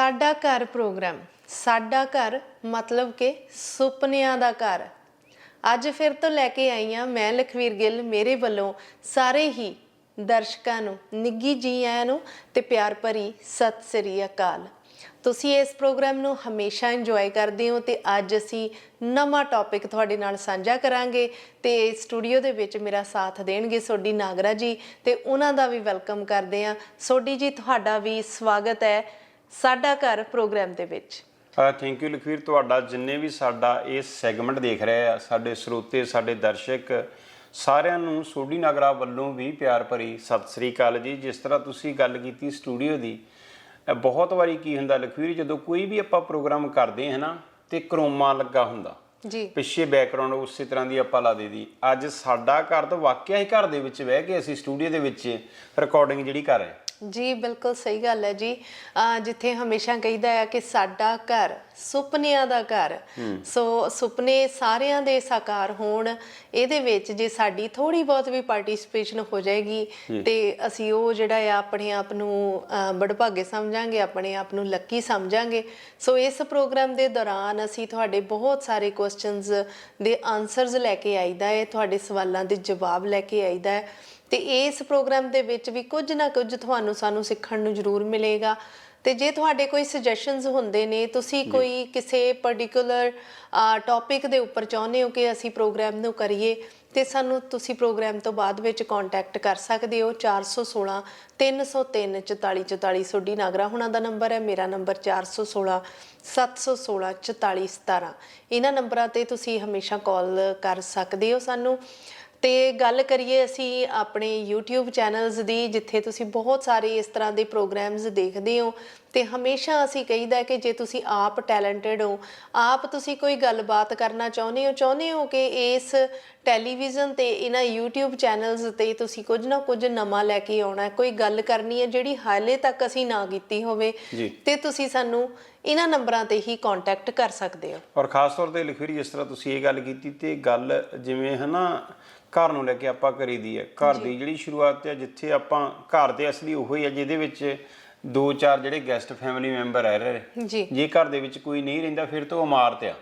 ਸਾਡਾ ਘਰ ਪ੍ਰੋਗਰਾਮ। ਸਾਡਾ ਘਰ ਮਤਲਬ ਕਿ ਸੁਪਨਿਆਂ ਦਾ ਘਰ। ਅੱਜ ਫਿਰ ਤੋਂ ਲੈ ਕੇ ਆਈ ਹਾਂ ਮੈਂ ਲਖਵੀਰ ਗਿੱਲ ਮੇਰੇ ਵੱਲੋਂ ਸਾਰੇ ਹੀ ਦਰਸ਼ਕਾਂ ਨੂੰ ਨਿੱਗੀ ਜੀ ਆਇਆਂ ਨੂੰ ਤੇ ਪਿਆਰ ਭਰੀ ਸਤਿ ਸ੍ਰੀ ਅਕਾਲ। ਤੁਸੀਂ ਇਸ ਪ੍ਰੋਗਰਾਮ ਨੂੰ ਹਮੇਸ਼ਾ ਇੰਜੋਏ ਕਰਦੇ ਹੋ ਤੇ ਅੱਜ ਅਸੀਂ ਨਵਾਂ ਟੌਪਿਕ ਤੁਹਾਡੇ ਨਾਲ ਸਾਂਝਾ ਕਰਾਂਗੇ ਤੇ ਸਟੂਡੀਓ ਦੇ ਵਿੱਚ ਮੇਰਾ ਸਾਥ ਦੇਣਗੇ ਸੋਢੀ ਨਾਗਰਾ ਜੀ ਤੇ ਉਹਨਾਂ ਦਾ ਵੀ ਵੈਲਕਮ ਕਰਦੇ ਹਾਂ। ਸੋਢੀ ਜੀ, ਤੁਹਾਡਾ ਵੀ ਸਵਾਗਤ ਹੈ। ਸਾਡਾ ਘਰ ਪ੍ਰੋਗਰਾਮ ਦੇ ਵਿੱਚ। ਥੈਂਕ ਯੂ ਲਖਵੀਰ ਤੁਹਾਡਾ ਜਿੰਨੇ ਵੀ ਸਾਡਾ ਇਹ ਸੈਗਮੈਂਟ ਦੇਖ ਰਹੇ ਆ ਸਾਡੇ ਸਰੋਤੇ ਸਾਡੇ ਦਰਸ਼ਕ ਸਾਰਿਆਂ ਨੂੰ ਸੋਢੀ ਨਗਰਾ ਵੱਲੋਂ ਵੀ ਪਿਆਰ ਭਰੀ ਸਤਿ ਸ੍ਰੀ ਅਕਾਲ ਜੀ। ਜਿਸ ਤਰ੍ਹਾਂ ਤੁਸੀਂ ਗੱਲ ਕੀਤੀ ਸਟੂਡੀਓ ਦੀ ਬਹੁਤ ਵਾਰੀ ਕੀ ਹੁੰਦਾ ਲਖਵੀਰ ਜਦੋਂ ਕੋਈ ਵੀ ਆਪਾਂ ਪ੍ਰੋਗਰਾਮ ਕਰਦੇ ਹਾਂ ਨਾ ਤੇ ਕਰੋਮਾ ਲੱਗਾ ਹੁੰਦਾ। ਜੀ। ਪਿੱਛੇ ਬੈਕਗ੍ਰਾਉਂਡ ਉਸੇ ਤਰ੍ਹਾਂ ਦੀ ਆਪਾਂ ਲਾ ਦੇਦੀ ਅੱਜ ਸਾਡਾ ਘਰ ਤਾਂ ਵਾਕਿਆ ਹੀ ਘਰ ਦੇ ਵਿੱਚ ਬਹਿ ਕੇ ਅਸੀਂ ਸਟੂਡੀਓ ਦੇ ਵਿੱਚ ਰਿਕਾਰਡਿੰਗ ਜਿਹੜੀ ਕਰ ਰਹੇ ਜੀ ਬਿਲਕੁਲ ਸਹੀ ਗੱਲ ਹੈ ਜੀ। ਜਿੱਥੇ ਹਮੇਸ਼ਾ ਕਹੀਦਾ ਹੈ ਕਿ ਸਾਡਾ ਘਰ ਸੁਪਨਿਆਂ ਦਾ ਘਰ। ਸੋ ਸੁਪਨੇ ਸਾਰਿਆਂ ਦੇ ਸਾਕਾਰ ਹੋਣ ਇਹਦੇ ਵਿੱਚ ਜੇ ਸਾਡੀ ਥੋੜੀ ਬਹੁਤ ਵੀ ਪਾਰਟਿਸਿਪੇਸ਼ਨ ਹੋ ਜਾਏਗੀ ਤੇ ਅਸੀਂ ਉਹ ਜਿਹੜਾ ਆ ਆਪਣੇ ਆਪ ਨੂੰ ਬੜਭਾਗੇ ਸਮਝਾਂਗੇ ਆਪਣੇ ਆਪ ਨੂੰ ਲੱਕੀ ਸਮਝਾਂਗੇ। ਸੋ ਇਸ ਪ੍ਰੋਗਰਾਮ ਦੇ ਦੌਰਾਨ ਅਸੀਂ ਤੁਹਾਡੇ ਬਹੁਤ ਸਾਰੇ ਕੁਐਸਚਨਸ ਦੇ ਆਨਸਰਸ ਲੈ ਕੇ ਆਈਦਾ ਹੈ ਤੁਹਾਡੇ ਸਵਾਲਾਂ ਦੇ ਜਵਾਬ ਲੈ ਕੇ ਆਈਦਾ ਹੈ। ਤੇ ਇਸ ਪ੍ਰੋਗਰਾਮ ਦੇ ਵਿੱਚ ਵੀ ਕੁਝ ਨਾ ਕੁਝ ਤੁਹਾਨੂੰ ਸਾਨੂੰ ਸਿੱਖਣ ਨੂੰ ਜ਼ਰੂਰ ਮਿਲੇਗਾ। ਤੇ ਜੇ ਤੁਹਾਡੇ ਕੋਈ ਸੁਜੈਸ਼ਨਸ ਹੁੰਦੇ ਨੇ ਤੁਸੀਂ ਕੋਈ ਕਿਸੇ ਪਾਰਟਿਕੂਲਰ ਟੌਪਿਕ ਦੇ ਉੱਪਰ ਚਾਹੁੰਦੇ ਹੋ ਕਿ ਅਸੀਂ ਪ੍ਰੋਗਰਾਮ ਨੂੰ ਕਰੀਏ ਤੇ ਸਾਨੂੰ ਤੁਸੀਂ ਪ੍ਰੋਗਰਾਮ ਤੋਂ ਬਾਅਦ ਵਿੱਚ ਕੰਟੈਕਟ ਕਰ ਸਕਦੇ ਹੋ। 416 303 4444 ਸੋਡੀ ਨਾਗਰਾ ਹੁਣਾਂ ਦਾ ਨੰਬਰ ਹੈ। ਮੇਰਾ ਨੰਬਰ 416 716 4417 ਇਹਨਾਂ ਨੰਬਰਾਂ ਤੇ ਤੁਸੀਂ ਹਮੇਸ਼ਾ ਕਾਲ ਕਰ ਸਕਦੇ ਹੋ ਸਾਨੂੰ। ਤੇ ਗੱਲ ਕਰੀਏ ਅਸੀਂ ਆਪਣੇ YouTube ਚੈਨਲਸ ਦੀ ਜਿੱਥੇ ਤੁਸੀਂ ਬਹੁਤ ਸਾਰੇ ਇਸ ਤਰ੍ਹਾਂ ਦੇ ਪ੍ਰੋਗਰਾਮਸ ਦੇਖਦੇ ਹੋ ਤੇ ਹਮੇਸ਼ਾ ਅਸੀਂ ਕਹੀਦਾ ਕਿ ਜੇ ਤੁਸੀਂ ਆਪ ਟੈਲੈਂਟਡ ਹੋ ਆਪ ਤੁਸੀਂ ਕੋਈ ਗੱਲਬਾਤ ਕਰਨਾ ਚਾਹੁੰਦੇ ਹੋ ਚਾਹੁੰਦੇ ਹੋ ਕਿ ਇਸ ਟੈਲੀਵਿਜ਼ਨ ਤੇ ਇਹਨਾਂ YouTube ਚੈਨਲਸ ਤੇ ਤੁਸੀਂ ਕੁਝ ਨਾ ਕੁਝ ਨਵਾਂ ਲੈ ਕੇ ਆਉਣਾ ਹੈ ਕੋਈ ਗੱਲ ਕਰਨੀ ਹੈ ਜਿਹੜੀ ਹਾਲੇ ਤੱਕ ਅਸੀਂ ਨਾ ਕੀਤੀ ਹੋਵੇ। ਤੇ ਤੁਸੀਂ ਸਾਨੂੰ ਇਹਨਾਂ ਨੰਬਰਾਂ ਤੇ ਹੀ ਕੰਟੈਕਟ ਕਰ ਸਕਦੇ ਹੋ ਔਰ ਖਾਸ ਤੌਰ ਤੇ ਲਖਵੀਰ ਜਿਸ ਤਰ੍ਹਾਂ ਤੁਸੀਂ ਇਹ ਗੱਲ ਕੀਤੀ ਤੇ ਗੱਲ ਜਿਵੇਂ ਹਨਾ ਘਰ ਨੂੰ ਲੈ ਕੇ ਆਪਾਂ ਕਰੀਦੀ ਹੈ। ਘਰ ਦੀ ਜਿਹੜੀ ਸ਼ੁਰੂਆਤ ਹੈ ਜਿੱਥੇ ਆਪਾਂ ਘਰ ਦੇ ਅਸਲੀ ਉਹੋ ਹੀ ਹੈ ਜਿਹਦੇ ਵਿੱਚ ਦੋ ਚਾਰ ਜਿਹੜੇ ਗੈਸਟ ਫੈਮਿਲੀ ਮੈਂਬਰ ਰਹਿ ਰਹੇ ਜੀ। ਜੇ ਘਰ ਦੇ ਵਿੱਚ ਕੋਈ ਨਹੀਂ ਰਹਿੰਦਾ ਫਿਰ ਤਾਂ ਉਹ ਇਮਾਰਤ ਆ।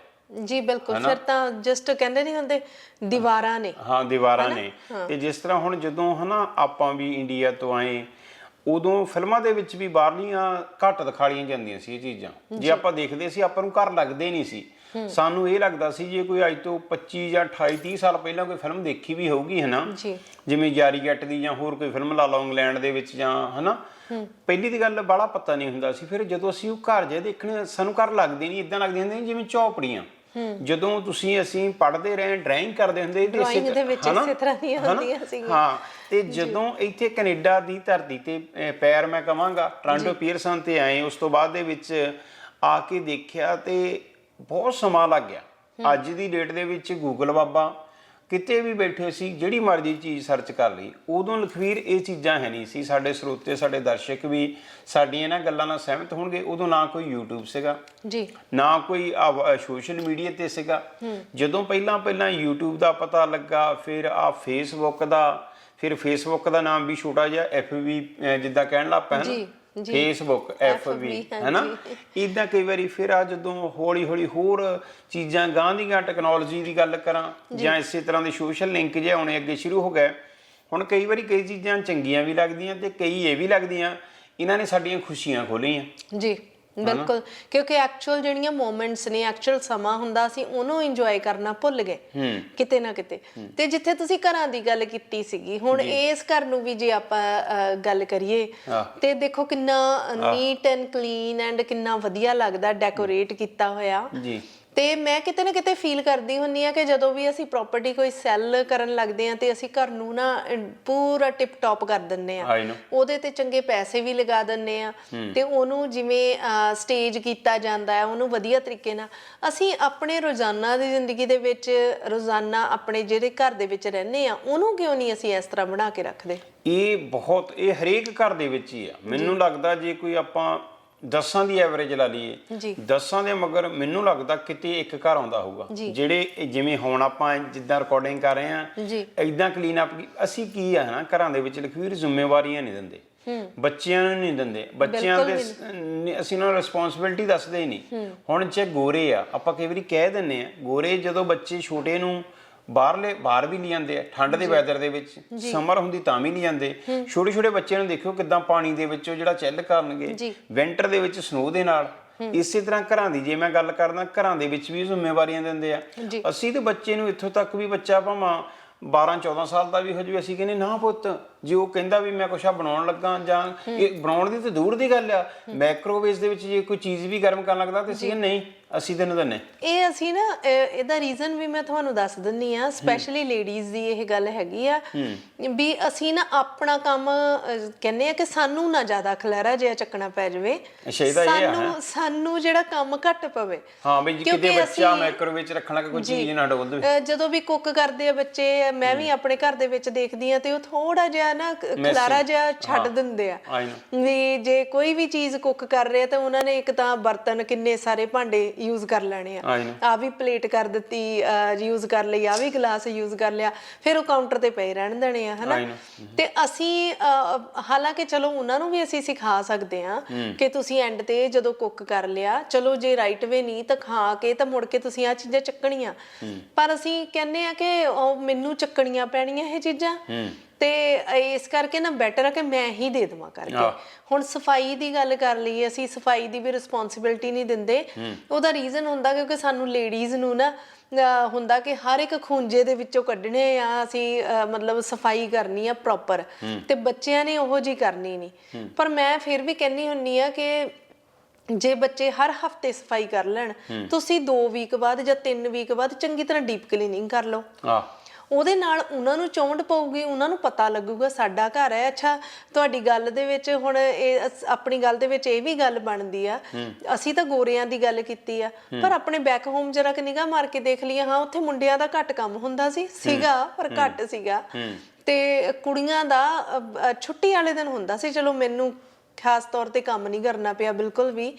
ਜੀ ਬਿਲਕੁਲ। ਫਿਰ ਤਾਂ ਜਸਟ ਕਹਿੰਦੇ ਨਹੀਂ ਹੁੰਦੇ ਦੀਵਾਰਾਂ ਨੇ। ਹਾਂ ਦੀਵਾਰਾਂ ਨੇ। ਤੇ ਜਿਸ ਤਰ੍ਹਾਂ ਹੁਣ ਜਦੋਂ ਹਨਾ ਆਪਾਂ ਵੀ ਇੰਡੀਆ ਤੋਂ ਆਏ ਉਦੋਂ ਫਿਲਮਾਂ ਦੇ ਵਿੱਚ ਵੀ ਬਾਹਰਲੀਆਂ ਘੱਟ ਦਿਖਾਲੀਆਂ ਜਾਂਦੀਆਂ ਸੀ ਇਹ ਚੀਜ਼ਾਂ। ਜੇ। ਆਪਾਂ ਦੇਖਦੇ ਸੀ ਆਪਾਂ ਨੂੰ ਘਰ ਲੱਗਦੇ ਨਹੀਂ ਸੀ। ਸਾਨੂੰ ਇਹ ਲੱਗਦਾ ਸੀ ਜੇ ਕੋਈ ਅੱਜ ਤੋਂ 25 ਜਾਂ 28 30 ਸਾਲ ਪਹਿਲਾਂ ਕੋਈ ਫਿਲਮ ਦੇਖੀ ਵੀ ਹੋਊਗੀ ਹਨਾ? ਜੀ। ਜਿਵੇਂ ਯਾਰੀ ਜੱਟ ਦੀ ਜਾਂ ਹੋਰ ਕੋਈ ਫਿਲਮ ਲਾ ਲਓ ਇੰਗਲੈਂਡ ਦੇ ਵਿੱਚ ਜਾਂ ਹਨਾ? ਪਹਿਲੀ ਦੀ ਗੱਲ ਬੜਾ ਪਤਾ ਨਹੀਂ ਹੁੰਦਾ ਸੀ। ਫਿਰ ਜਦੋਂ ਅਸੀਂ ਉਹ ਘਰ ਜੇ ਦੇਖਣੇ ਸਾਨੂੰ ਘਰ ਲੱਗਦੇ ਨਹੀਂ ਇਦਾਂ ਲੱਗਦੇ ਹੁੰਦੇ ਜਿਵੇਂ ਚੌਪੜੀਆਂ ਜਦੋਂ ਤੁਸੀਂ ਅਸੀਂ ਪੜ੍ਹਦੇ ਰਹੇ ਡਰਾਇੰਗ ਕਰਦੇ ਹੁੰਦੇ ਤੇ Drawing ਦੇ ਵਿੱਚ? ਇਸੇ ਤਰ੍ਹਾਂ ਦੀਆਂ? ਹੁੰਦੀਆਂ ਸੀਗੀਆਂ। ਹਾਂ ਤੇ ਜਦੋਂ ਇੱਥੇ ਕੈਨੇਡਾ ਦੀ ਧਰਤੀ ਤੇ ਪੈਰ ਮੈਂ ਕਵਾਂਗਾ ਟ੍ਰਾਂਟੋ ਪੀਅਰਸਨ ਤੇ ਆਏ ਉਸ ਤੋਂ ਬਾਅਦ ਦੇ ਵਿੱਚ ਆ ਕੇ ਦੇਖਿਆ ਤੇ ਬਹੁਤ ਸਮਾਂ ਲੱਗ ਗਿਆ। ਅੱਜ ਦੀ ਡੇਟ ਦੇ ਵਿੱਚ ਗੂਗਲ ਬਾਬਾ ਕਿਤੇ ਵੀ ਬੈਠੇ ਸੀ ਜਿਹੜੀ ਮਰਜ਼ੀ ਚੀਜ਼ ਸਰਚ ਕਰ ਲਈ ਉਦੋਂ ਲਖਵੀਰ ਇਹ ਚੀਜ਼ਾਂ ਹੈ ਨਹੀਂ ਸੀ। ਸਾਡੇ ਸਰੋਤੇ ਸਾਡੇ ਦਰਸ਼ਕ ਵੀ ਸਾਡੀਆਂ ਇਹਨਾਂ ਗੱਲਾਂ ਨਾਲ ਸਹਿਮਤ ਹੋਣਗੇ ਉਦੋਂ ਨਾ ਕੋਈ YouTube ਸੀਗਾ ਜੀ। ਨਾ ਕੋਈ ਸੋਸ਼ਲ ਮੀਡੀਆ ਤੇ ਸੀਗਾ। ਜਦੋਂ ਪਹਿਲਾਂ ਪਹਿਲਾਂ YouTube ਦਾ ਪਤਾ ਲੱਗਾ ਫਿਰ ਆ Facebook ਦਾ ਫਿਰ Facebook ਦਾ ਨਾਮ ਵੀ ਛੋਟਾ ਜਿਹਾ FB ਜਿੱਦਾਂ ਕਹਿਣ ਲੱਗ ਪਿਆ Facebook FB ਹੈਨਾ? ਇਦਾਂ ਕਈ ਵਾਰੀ ਫਿਰ ਆ ਜਦੋਂ ਹੌਲੀ ਹੌਲੀ ਹੋਰ ਚੀਜ਼ਾਂ ਗਾਂ ਦੀਆਂ ਟੈਕਨੋਲੋਜੀ ਦੀ ਗੱਲ ਕਰਾਂ ਜਾਂ। ਇਸੇ ਤਰ੍ਹਾਂ ਦੇ ਸੋਸ਼ਲ ਲਿੰਕ ਜੇ ਆਉਣੇ ਅੱਗੇ ਸ਼ੁਰੂ ਹੋ ਗਏ ਹੁਣ ਕਈ ਵਾਰੀ ਕਈ ਚੀਜ਼ਾਂ ਚੰਗੀਆਂ ਵੀ ਲੱਗਦੀਆਂ ਤੇ ਕਈ ਇਹ ਵੀ ਲੱਗਦੀਆਂ ਇਹਨਾਂ ਨੇ ਸਾਡੀਆਂ ਖੁਸ਼ੀਆਂ ਖੋਲੀਆਂ ਜੀ। ਬਿਲਕੁਲ। ਕਿਉਂਕਿ ਐਕਚੁਅਲ ਜਿਹੜੀਆਂ ਮੂਮੈਂਟਸ ਨੇ ਐਕਚੁਅਲ ਸਮਾਂ ਹੁੰਦਾ ਸੀ ਉਹਨੂੰ ਇੰਜੋਏ ਕਰਨਾ ਭੁੱਲ ਗਏ ਕਿਤੇ ਨਾ ਕਿਤੇ। ਤੇ ਜਿੱਥੇ ਤੁਸੀਂ ਘਰਾਂ ਦੀ ਗੱਲ ਕੀਤੀ ਸੀਗੀ ਹੁਣ ਇਸ ਘਰ ਨੂੰ ਵੀ ਜੇ ਆਪਾਂ ਗੱਲ ਕਰੀਏ। ਤੇ ਦੇਖੋ ਕਿੰਨਾ ਨੀਟ ਐਂਡ ਕਲੀਨ ਐਂਡ ਕਿੰਨਾ ਵਧੀਆ ਲੱਗਦਾ ਡੈਕੋਰੇਟ ਕੀਤਾ ਹੋਇਆ। ਜੀ। ਤੇ ਮੈਂ ਕਿਤੇ ਨਾ ਕਿਤੇ ਫੀਲ ਕਰਦੀ ਹੁੰਨੀ ਆ ਕਿ ਜਦੋਂ ਵੀ ਅਸੀਂ ਪ੍ਰਾਪਰਟੀ ਕੋਈ ਸੈੱਲ ਕਰਨ ਲੱਗਦੇ ਆ ਤੇ ਅਸੀਂ ਘਰ ਨੂੰ ਨਾ ਪੂਰਾ ਟਿਪ ਟੌਪ ਕਰ ਦਿੰਨੇ ਆ ਉਹਦੇ ਤੇ ਚੰਗੇ ਪੈਸੇ ਵੀ ਲਗਾ ਦਿੰਨੇ ਆ ਤੇ ਉਹਨੂੰ ਜਿਵੇਂ ਸਟੇਜ ਕੀਤਾ ਜਾਂਦਾ ਹੈ ਉਹਨੂੰ ਵਧੀਆ ਤਰੀਕੇ ਨਾਲ। ਅਸੀਂ ਆਪਣੇ ਰੋਜ਼ਾਨਾ ਦੀ ਜ਼ਿੰਦਗੀ ਦੇ ਵਿੱਚ ਰੋਜ਼ਾਨਾ ਆਪਣੇ ਜਿਹੜੇ ਘਰ ਦੇ ਵਿੱਚ ਰਹਿੰਦੇ ਆ ਉਹਨੂੰ ਕਿਉਂ ਨਹੀਂ ਅਸੀਂ ਇਸ ਤਰ੍ਹਾਂ ਬਣਾ ਕੇ ਰੱਖਦੇ? ਇਹ ਬਹੁਤ ਇਹ ਹਰੇਕ ਘਰ ਦੇ ਵਿੱਚ ਹੀ ਆ। ਮੈਨੂੰ ਲੱਗਦਾ ਜੇ ਕੋਈ ਆਪਾਂ ਦਸਾਂ ਦੀ ਐਵਰੇਜ ਲਾ ਲਈਏ। ਜੀ। ਦਸਾਂ ਦੇ ਮਗਰ ਮੈਨੂੰ ਲੱਗਦਾ ਕਿਤੇ ਇੱਕ ਘਰ ਆਉਂਦਾ ਹੋਊਗਾ। ਜਿਹੜੇ ਜਿਵੇਂ ਹੁਣ ਆਪਾਂ ਜਿੱਦਾਂ ਰਿਕਾਰਡਿੰਗ ਕਰ ਰਹੇ ਆ ਇਦਾਂ ਕਲੀਨ ਅਪ ਅਸੀਂ ਕੀ ਆ ਨਾ ਘਰਾਂ ਦੇ ਵਿੱਚ ਲਖਵੀਰ ਜ਼ਿੰਮੇਵਾਰੀਆਂ ਨਹੀਂ ਦਿੰਦੇ। ਬੱਚਿਆਂ ਨੂੰ ਨਹੀਂ ਦਿੰਦੇ। ਬੱਚਿਆਂ ਦੇ ਅਸੀਂ ਉਹਨਾਂ ਨੂੰ ਰਿਸਪੌਂਸਿਬਿਲਟੀ ਦੱਸਦੇ ਹੀ। ਨਹੀਂ ਹੁਣ ਜੇ ਗੋਰੇ ਆ ਆਪਾਂ ਕਈ ਵਾਰੀ ਕਹਿ ਦਿੰਨੇ ਆ ਗੋਰੇ ਜਦੋਂ ਬੱਚੇ ਛੋਟੇ ਨੂੰ ਬਾਹਰਲੇ ਬਾਹਰ ਵੀ ਨਹੀਂ ਜਾਂਦੇ ਠੰਡ ਦੇ ਵੈਦਰ ਦੇ ਵਿੱਚ ਸਮਰ ਹੁੰਦੀ ਤਾਂ ਵੀ ਨਹੀਂ ਜਾਂਦੇ ਛੋਟੇ ਛੋਟੇ ਬੱਚਿਆਂ ਨੂੰ ਦੇਖਿਓ ਕਿਦਾਂ ਪਾਣੀ ਦੇ ਵਿੱਚ ਜਿਹੜਾ ਚਿੱਲ ਕਰਨਗੇ। ਵਿੰਟਰ ਦੇ ਵਿੱਚ ਸਨੋ ਦੇ ਨਾਲ। ਇਸੇ ਤਰ੍ਹਾਂ ਘਰਾਂ ਦੀ ਜੇ ਮੈਂ ਗੱਲ ਕਰਦਾ ਘਰਾਂ ਦੇ ਵਿੱਚ ਵੀ ਜ਼ਿੰਮੇਵਾਰੀਆਂ ਦਿੰਦੇ ਆ। ਅਸੀਂ ਤੇ ਬੱਚੇ ਨੂੰ ਇੱਥੋਂ ਤੱਕ ਵੀ ਬੱਚਾ ਭਾਵੇਂ 12 14 ਸਾਲ ਦਾ ਵੀ ਹੋ ਜਾਵੇ ਅਸੀਂ ਕਹਿੰਦੇ ਨਾ ਪੁੱਤ ਜੇ ਉਹ ਕਹਿੰਦਾ ਵੀ ਮੈਂ ਕੁਛ ਆ ਬਣਾਉਣ ਲੱਗਾ ਜਾਂ ਇਹ ਬਣਾਉਣ ਦੀ ਤਾਂ ਦੂਰ ਦੀ ਗੱਲ ਆ ਮਾਈਕ੍ਰੋਵੇਵ ਦੇ ਵਿੱਚ ਜੇ ਕੋਈ ਚੀਜ਼ ਵੀ ਗਰਮ ਕਰਨ ਲੱਗਦਾ ਤੇ ਅਸੀਂ ਨਹੀਂ ਅਸੀਂ ਤੈਨੂੰ ਦੰਨੇ ਇਹ ਅਸੀਂ ਨਾ ਇਹਦਾ ਰੀਜ਼ਨ ਵੀ ਮੈਂ ਤੁਹਾਨੂੰ ਦੱਸ ਦਿੰਨੀ ਆ ਸਪੈਸ਼ਲੀ ਲੇਡੀਜ਼ ਦੀ ਇਹ ਗੱਲ ਹੈਗੀ ਆ ਵੀ ਅਸੀਂ ਨਾ ਆਪਣਾ ਕੰਮ ਕਹਿੰਦੇ ਆ ਕਿ ਸਾਨੂੰ ਨਾ ਜ਼ਿਆਦਾ ਖਲਾਰਾ ਜਿਹਾ ਚੱਕਣਾ ਪੈ ਜਾਵੇ? ਸਾਨੂੰ ਸਾਨੂੰ ਜਿਹੜਾ ਕੰਮ ਘੱਟ ਪਵੇ। ਹਾਂ ਵੀ ਕਿਤੇ ਬੱਚਾ ਮਾਈਕ੍ਰੋਵੇਵ ਵਿੱਚ ਰੱਖਣ ਲੱਗਾ ਕੋਈ ਚੀਜ਼ ਨਾ ਡੋਲ ਅਹ ਜਦੋਂ ਵੀ ਕੁੱਕ ਕਰਦੇ ਆ ਬੱਚੇ ਮੈਂ ਵੀ ਆਪਣੇ ਘਰ ਦੇ ਵਿੱਚ ਦੇਖਦੀ ਆ ਤੇ ਉਹ ਥੋੜਾ ਜਿਹਾ ਨਾ ਕ- ਖਲਾਰਾ ਜਿਹਾ ਛੱਡ ਦਿੰਦੇ ਆ. ਵੀ ਜੇ ਕੋਈ ਵੀ ਚੀਜ਼ ਕੁੱਕ ਕਰ ਰਹੇ ਆ ਤਾਂ ਉਹਨਾਂ ਨੇ ਇੱਕ ਤਾਂ ਬਰਤਨ ਕਿੰਨੇ ਸਾਰੇ ਭਾਂਡੇ ਯੂਜ਼ ਕਰ ਲੈਣੇ ਆ. ਆ ਵੀ ਪਲੇਟ ਕਰ ਦਿੱਤੀ ਯੂਜ਼ ਕਰ ਲਈ ਆ ਵੀ ਗਲਾਸ ਯੂਜ਼ ਕਰ ਲਿਆ ਫਿਰ ਉਹ ਕਾਊਂਟਰ ਤੇ ਪਏ ਰਹਿਣ ਦੇਣੇ ਆ ਹਨਾ. ਤੇ ਅਸੀਂ ਹਾਲਾਂਕਿ ਚਲੋ ਉਹਨਾਂ ਨੂੰ ਵੀ ਅਸੀਂ ਸਿਖਾ ਸਕਦੇ ਆ ਕਿ ਤੁਸੀਂ ਐਂਡ ਤੇ ਜਦੋਂ ਕੁੱਕ ਕਰ ਲਿਆ ਚਲੋ ਜੇ ਰਾਈਟ ਵੇ ਨਹੀਂ ਤਾਂ ਖਾ ਕੇ ਤਾਂ ਮੁੜ ਕੇ ਤੁਸੀਂ ਆ ਚੀਜ਼ਾਂ ਚੱਕਣੀਆਂ। ਪਰ ਅਸੀਂ ਕਹਿੰਦੇ ਆ ਕਿ ਉਹ ਮੈਨੂੰ ਚੱਕਣੀਆਂ ਪੈਣੀਆਂ ਇਹ ਚੀਜ਼ਾਂ। ਤੇ ਇਸ ਕਰਕੇ ਨਾ ਬੈਟਰ ਆ ਕਿ ਮੈਂ ਹੀ ਦੇ ਦੇਵਾਂ ਕਰਕੇ। ਆਹ। ਹੁਣ ਸਫ਼ਾਈ ਦੀ ਗੱਲ ਕਰ ਲਈਏ ਅਸੀਂ ਸਫ਼ਾਈ ਦੀ ਵੀ ਰਿਸਪੌਂਸਿਬਿਲਟੀ ਨਹੀਂ ਦਿੰਦੇ। ਉਹਦਾ ਰੀਜ਼ਨ ਹੁੰਦਾ ਕਿਉਂਕਿ ਸਾਨੂੰ ਲੇਡੀਜ਼ ਨੂੰ ਨਾ ਹੁੰਦਾ ਕਿ ਹਰ ਇੱਕ ਖੂੰਜੇ ਦੇ ਵਿੱਚੋਂ ਕੱਢਣੇ ਆ ਅਸੀਂ ਮਤਲਬ ਸਫ਼ਾਈ ਕਰਨੀ ਆ ਪ੍ਰੋਪਰ ਤੇ ਬੱਚਿਆਂ ਨੇ ਉਹੋ ਜੀ ਕਰਨੀ ਨਹੀਂ। ਪਰ ਮੈਂ ਫਿਰ ਵੀ ਕਹਿੰਨੀ ਹੁੰਨੀ ਆ ਕਿ ਜੇ ਬੱਚੇ ਹਰ ਹਫ਼ਤੇ ਸਫ਼ਾਈ ਕਰ ਲੈਣ ਤੁਸੀਂ 2 ਵੀਕ ਬਾਅਦ ਜਾਂ 3 ਵੀਕ ਬਾਅਦ ਚੰਗੀ ਤਰ੍ਹਾਂ ਡੀਪ ਕਲੀਨਿੰਗ ਕਰ ਲਓ। ਆ ਉਹਦੇ ਨਾਲ ਉਹਨਾਂ ਨੂੰ ਚੌਂਡ ਪਊਗੀ ਉਹਨਾਂ ਨੂੰ ਪਤਾ ਲੱਗੂਗਾ ਸਾਡਾ ਘਰ ਹੈ। ਅੱਛਾ ਤੁਹਾਡੀ ਗੱਲ ਦੇ ਵਿੱਚ ਹੁਣ ਇਹ ਅਸ- ਆਪਣੀ ਗੱਲ ਦੇ ਵਿੱਚ ਇਹ ਵੀ ਗੱਲ ਬਣਦੀ ਆ ਅਸੀਂ ਤਾਂ ਗੋਰਿਆਂ ਦੀ ਗੱਲ ਕੀਤੀ ਆ ਪਰ ਆਪਣੇ ਬੈਕ ਹੋਮ ਜਰਾ ਕਿ ਨਿਗਾਹ ਮਾਰ ਕੇ ਦੇਖ ਲਈਏ ਹਾਂ ਉੱਥੇ ਮੁੰਡਿਆਂ ਦਾ ਘੱਟ ਕੰਮ ਹੁੰਦਾ ਸੀ ਸੀਗਾ ਪਰ ਘੱਟ ਸੀਗਾ। ਤੇ ਕੁੜੀਆਂ ਦਾ ਅ, ਅ, ਛੁੱਟੀ ਵਾਲੇ ਦਿਨ ਹੁੰਦਾ ਸੀ ਚਲੋ ਮੈਨੂੰ ਖਾਸ ਤੌਰ ਤੇ ਕੰਮ ਨਹੀਂ ਕਰਨਾ ਪਿਆ ਬਿਲਕੁਲ ਵੀ।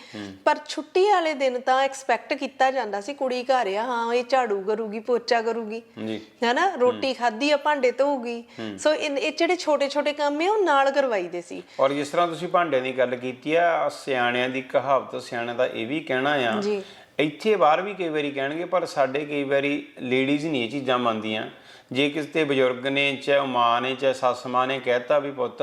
ਪਰ ਛੁੱਟੀ ਵਾਲੇ ਦਿਨ ਤਾਂ ਐਕਸਪੈਕਟ ਕੀਤਾ ਜਾਂਦਾ ਸੀ ਕੁੜੀ ਘਰ ਆ ਹਾਂ ਇਹ ਝਾੜੂ ਕਰੂਗੀ ਪੋਚਾ ਕਰੂਗੀ। ਜੀ। ਹੈਨਾ ਰੋਟੀ ਖਾਧੀ ਆ ਭਾਂਡੇ ਧੋਊਗੀ। ਸੋ ਇਹ ਜਿਹੜੇ ਛੋਟੇ ਛੋਟੇ ਕੰਮ ਆ ਉਹ ਨਾਲ ਕਰਵਾਈਦੇ ਸੀ। ਔਰ ਜਿਸ ਤਰ੍ਹਾਂ ਤੁਸੀਂ ਭਾਂਡਿਆਂ ਦੀ ਗੱਲ ਕੀਤੀ ਆ ਸਿਆਣਿਆਂ ਦੀ ਕਹਾਵਤ ਸਿਆਣਿਆਂ ਦਾ ਇਹ ਵੀ ਕਹਿਣਾ ਆ ਜੀ। ਇੱਥੇ ਬਾਹਰ ਵੀ ਕਈ ਵਾਰੀ ਕਹਿਣਗੇ ਪਰ ਸਾਡੇ ਕਈ ਵਾਰੀ ਲੇਡੀਜ਼ ਨਹੀਂ ਇਹ ਚੀਜ਼ਾਂ ਮੰਨਦੀਆਂ। ਜੇ ਕਿਸੇ ਤੇ ਬਜ਼ੁਰਗ ਨੇ ਚਾਹੇ ਮਾਂ ਨੇ ਚਾਹੇ ਸੱਸ ਮਾਂ ਨੇ ਕਹਿਤਾ ਵੀ ਪੁੱਤ